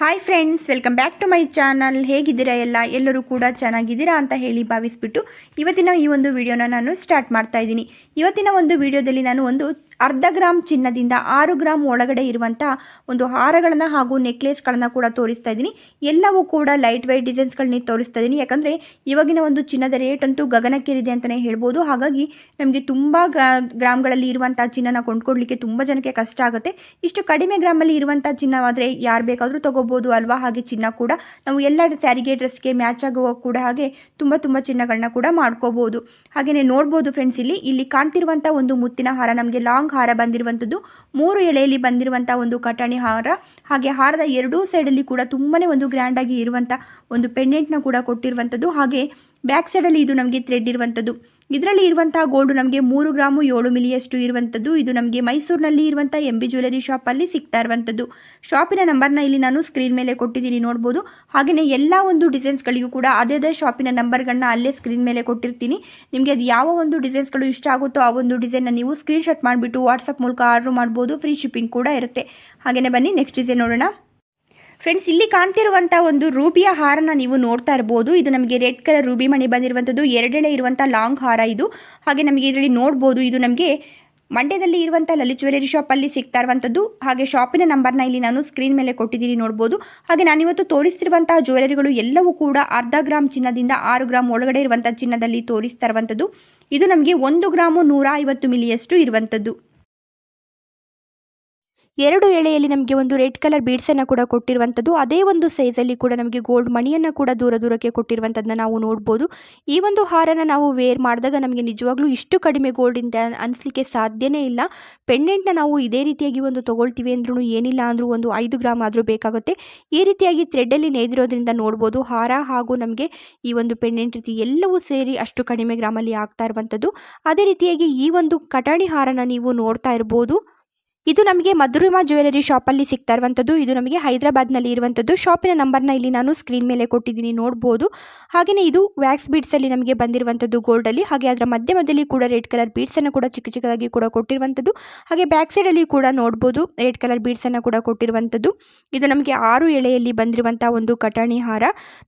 Hi friends welcome back to my channel ಹೇಗಿದ್ದೀರಾ ಎಲ್ಲ? ಎಲ್ಲರೂ ಕೂಡ ಚೆನ್ನಾಗಿದ್ದೀರಾ ಅಂತ ಹೇಳಿ ಭಾವಿಸ್ಬಿಟ್ಟು ಇವತ್ತಿನ ಈ ಒಂದು ವಿಡಿಯೋನ ನಾನು ಸ್ಟಾರ್ಟ್ ಮಾಡ್ತಾ ಇದ್ದೀನಿ. ಇವತ್ತಿನ ಒಂದು ವಿಡಿಯೋದಲ್ಲಿ ನಾನು ಒಂದು ಅರ್ಧ ಗ್ರಾಮ್ ಚಿನ್ನದಿಂದ ಆರು ಗ್ರಾಮ್ ಒಳಗಡೆ ಇರುವಂಥ ಒಂದು ಹಾರಗಳನ್ನು ಹಾಗೂ ನೆಕ್ಲೆಸ್ಗಳನ್ನು ಕೂಡ ತೋರಿಸ್ತಾ ಇದ್ದೀನಿ. ಎಲ್ಲವೂ ಕೂಡ ಲೈಟ್ ವೈಟ್ ಡಿಸೈನ್ಸ್ಗಳನ್ನ ತೋರಿಸ್ತಾ ಇದ್ದೀನಿ. ಯಾಕಂದರೆ ಇವಾಗಿನ ಒಂದು ಚಿನ್ನದ ರೇಟ್ ಅಂತೂ ಗಗನಕ್ಕೇರಿದೆ ಅಂತಲೇ ಹೇಳ್ಬೋದು. ಹಾಗಾಗಿ ನಮಗೆ ತುಂಬ ಗ್ರಾಮ್ಗಳಲ್ಲಿ ಇರುವಂಥ ಚಿನ್ನನ ಕೊಂಡ್ಕೊಡ್ಲಿಕ್ಕೆ ತುಂಬ ಜನಕ್ಕೆ ಕಷ್ಟ ಆಗುತ್ತೆ. ಇಷ್ಟು ಕಡಿಮೆ ಗ್ರಾಮಲ್ಲಿ ಇರುವಂಥ ಚಿನ್ನವಾದರೆ ಯಾರು ಬೇಕಾದರೂ ತಗೋಬೋದು ಅಲ್ವಾ? ಹಾಗೆ ಚಿನ್ನ ಕೂಡ. ನಾವು ಎಲ್ಲ ಸ್ಯಾರಿಗೆ, ಡ್ರೆಸ್ಗೆ ಮ್ಯಾಚ್ ಆಗುವ ಕೂಡ ಹಾಗೆ ತುಂಬ ತುಂಬ ಚಿನ್ನಗಳನ್ನ ಕೂಡ ಮಾಡ್ಕೋಬೋದು. ಹಾಗೆಯೇ ನೋಡ್ಬೋದು ಫ್ರೆಂಡ್ಸ್ ಇಲ್ಲಿ. ಇಲ್ಲಿ ಕಾಣ್ತಿರುವಂಥ ಒಂದು ಮುತ್ತಿನ ಹಾರ ನಮಗೆ ಲಾಂಗ್ ಹಾರ ಬಂದಿರುವಂಥದ್ದು. ಮೂರು ಎಳೆಯಲ್ಲಿ ಬಂದಿರುವಂಥ ಒಂದು ಕಟಾಣಿ ಹಾರ. ಹಾಗೆ ಹಾರದ ಎರಡೂ ಸೈಡಲ್ಲಿ ಕೂಡ ತುಂಬನೇ ಒಂದು ಗ್ರ್ಯಾಂಡಾಗಿ ಇರುವಂಥ ಒಂದು ಪೆಂಡೆಂಟ್ನ ಕೂಡ ಕೊಟ್ಟಿರುವಂಥದ್ದು. ಹಾಗೆ ಬ್ಯಾಕ್ ಸೈಡಲ್ಲಿ ಇದು ನಮಗೆ ಥ್ರೆಡ್ ಇರುವಂಥದ್ದು. ಇದರಲ್ಲಿ ಇರುವಂತಹ ಗೋಲ್ಡ್ ನಮಗೆ ಮೂರು ಗ್ರಾಮು ಏಳು ಮಿಲಿಯಷ್ಟು ಇರುವಂಥದ್ದು. ಇದು ನಮಗೆ ಮೈಸೂರಿನಲ್ಲಿ ಇರುವಂಥ ಎಂ ಬಿ ಜ್ಯುವೆಲರಿ ಶಾಪಲ್ಲಿ ಸಿಗ್ತಾ ಇರುವಂಥದ್ದು. ಶಾಪಿನ ನಂಬರ್ನ ಇಲ್ಲಿ ನಾನು ಸ್ಕ್ರೀನ್ ಮೇಲೆ ಕೊಟ್ಟಿದ್ದೀನಿ, ನೋಡ್ಬೋದು. ಹಾಗೆಯೇ ಎಲ್ಲ ಒಂದು ಡಿಸೈನ್ಸ್ಗಳಿಗೂ ಕೂಡ ಅದೇ ಅದೇ ಶಾಪಿನ ನಂಬರ್ಗಳನ್ನ ಅಲ್ಲೇ ಸ್ಕ್ರೀನ್ ಮೇಲೆ ಕೊಟ್ಟಿರ್ತೀನಿ. ನಿಮಗೆ ಅದು ಯಾವ ಒಂದು ಡಿಸೈನ್ಸ್ಗಳು ಇಷ್ಟ ಆಗುತ್ತೋ ಆ ಒಂದು ಡಿಸೈನ್ನ ನೀವು ಸ್ಕ್ರೀನ್ಶಾಟ್ ಮಾಡಿಬಿಟ್ಟು ವಾಟ್ಸಪ್ ಮೂಲಕ ಆರ್ಡ್ರ್ ಮಾಡ್ಬೋದು. ಫ್ರೀ ಶಿಪ್ಪಿಂಗ್ ಕೂಡ ಇರುತ್ತೆ. ಹಾಗೆಯೇ ಬನ್ನಿ ನೆಕ್ಸ್ಟ್ ಡಿಸೈನ್ ನೋಡೋಣ. ಫ್ರೆಂಡ್ಸ್ ಇಲ್ಲಿ ಕಾಣ್ತಿರುವಂತಹ ಒಂದು ರೂಬಿಯ ಹಾರನ ನೀವು ನೋಡ್ತಾ ಇರಬಹುದು ಇದು ನಮಗೆ ರೆಡ್ ಕಲರ್ ರೂಬಿ ಮಣಿ ಬಂದಿರುವಂತದ್ದು. ಎರಡೆಳೆ ಇರುವಂಥ ಲಾಂಗ್ ಹಾರ ಇದು. ಹಾಗೆ ನಮಗೆ ಇದರಲ್ಲಿ ನೋಡಬಹುದು ಇದು ನಮಗೆ ಮಂಡ್ಯದಲ್ಲಿ ಇರುವಂಥ ಲಲಿತ್ ಜ್ಯುವೆಲರಿ ಶಾಪಲ್ಲಿ ಸಿಗ್ತಾ ಇರುವಂಥದ್ದು ಹಾಗೆ ಶಾಪಿನ ನಂಬರ್ನ ಇಲ್ಲಿ ನಾನು ಸ್ಕ್ರೀನ್ ಮೇಲೆ ಕೊಟ್ಟಿದ್ದೀನಿ ನೋಡಬಹುದು ಹಾಗೆ ನಾನು ಇವತ್ತು ತೋರಿಸ್ತಿರುವಂತಹ ಜ್ಯುವೆಲರಿಗಳು ಎಲ್ಲವೂ ಕೂಡ ಅರ್ಧ ಗ್ರಾಮ್ ಚಿನ್ನದಿಂದ ಆರು ಗ್ರಾಮ್ ಒಳಗಡೆ ಇರುವಂತಹ ಚಿನ್ನದಲ್ಲಿ ತೋರಿಸ್ತಾ ಇರುವಂತದ್ದು. ಇದು ನಮಗೆ ಒಂದು ಗ್ರಾಮು ನೂರ ಐವತ್ತು ಮಿಲಿಯಷ್ಟು ಇರುವಂಥದ್ದು ಎರಡು ಎಳೆಯಲ್ಲಿ ನಮಗೆ ಒಂದು ರೆಡ್ ಕಲರ್ ಬೀಡ್ಸನ್ನು ಕೂಡ ಕೊಟ್ಟಿರುವಂಥದ್ದು ಅದೇ ಒಂದು ಸೈಜಲ್ಲಿ ಕೂಡ ನಮಗೆ ಗೋಲ್ಡ್ ಮಣಿಯನ್ನು ಕೂಡ ದೂರ ದೂರಕ್ಕೆ ಕೊಟ್ಟಿರುವಂಥದ್ದನ್ನ ನಾವು ನೋಡ್ಬೋದು. ಈ ಒಂದು ಹಾರನ ನಾವು ವೇರ್ ಮಾಡಿದಾಗ ನಮಗೆ ನಿಜವಾಗ್ಲೂ ಇಷ್ಟು ಕಡಿಮೆ ಗೋಲ್ಡ್ ಅಂತ ಅನಿಸ್ಲಿಕ್ಕೆ ಸಾಧ್ಯನೇ ಇಲ್ಲ. ಪೆಂಡೆಂಟ್ನ ನಾವು ಇದೇ ರೀತಿಯಾಗಿ ಒಂದು ತೊಗೊಳ್ತೀವಿ ಅಂದ್ರೂ ಏನಿಲ್ಲ ಅಂದರೂ ಒಂದು ಐದು ಗ್ರಾಮ್ ಆದರೂ ಬೇಕಾಗುತ್ತೆ. ಈ ರೀತಿಯಾಗಿ ಥ್ರೆಡ್ಡಲ್ಲಿ ನೇದಿರೋದ್ರಿಂದ ನೋಡ್ಬೋದು. ಹಾರ ಹಾಗೂ ನಮಗೆ ಈ ಒಂದು ಪೆಂಡೆಂಟ್ ರೀತಿ ಎಲ್ಲವೂ ಸೇರಿ ಅಷ್ಟು ಕಡಿಮೆ ಗ್ರಾಮಲ್ಲಿ ಆಗ್ತಾ ಇರುವಂಥದ್ದು ಅದೇ ರೀತಿಯಾಗಿ ಈ ಒಂದು ಕಟಾಣಿ ಹಾರನ ನೀವು ನೋಡ್ತಾ ಇರ್ಬೋದು. ಇದು ನಮಗೆ ಮಧುರಿಮಾ ಜ್ಯುವೆಲರಿ ಶಾಪಲ್ಲಿ ಸಿಗ್ತಾ ಇರುವಂಥದ್ದು. ಇದು ನಮಗೆ ಹೈದರಾಬಾದ್ನಲ್ಲಿ ಇರುವಂಥದ್ದು. ಶಾಪಿನ ನಂಬರ್ನ ಇಲ್ಲಿ ನಾನು ಸ್ಕ್ರೀನ್ ಮೇಲೆ ಕೊಟ್ಟಿದ್ದೀನಿ, ನೋಡ್ಬೋದು. ಹಾಗೆಯೇ ಇದು ವ್ಯಾಕ್ಸ್ ಬೀಡ್ಸಲ್ಲಿ ನಮಗೆ ಬಂದಿರುವಂಥದ್ದು ಗೋಲ್ಡಲ್ಲಿ. ಹಾಗೆ ಅದರ ಮಧ್ಯ ಮಧ್ಯದಲ್ಲಿ ಕೂಡ ರೆಡ್ ಕಲರ್ ಬೀಡ್ಸನ್ನು ಕೂಡ ಚಿಕ್ಕ ಚಿಕ್ಕದಾಗಿ ಕೂಡ ಕೊಟ್ಟಿರುವಂಥದ್ದು. ಹಾಗೆ ಬ್ಯಾಕ್ ಸೈಡಲ್ಲಿ ಕೂಡ ನೋಡ್ಬೋದು, ರೆಡ್ ಕಲರ್ ಬೀಡ್ಸನ್ನು ಕೂಡ ಕೊಟ್ಟಿರುವಂಥದ್ದು. ಇದು ನಮಗೆ ಆರು ಎಳೆಯಲ್ಲಿ ಬಂದಿರುವಂಥ ಒಂದು ಕಟಾಣಿ ಹಾರ.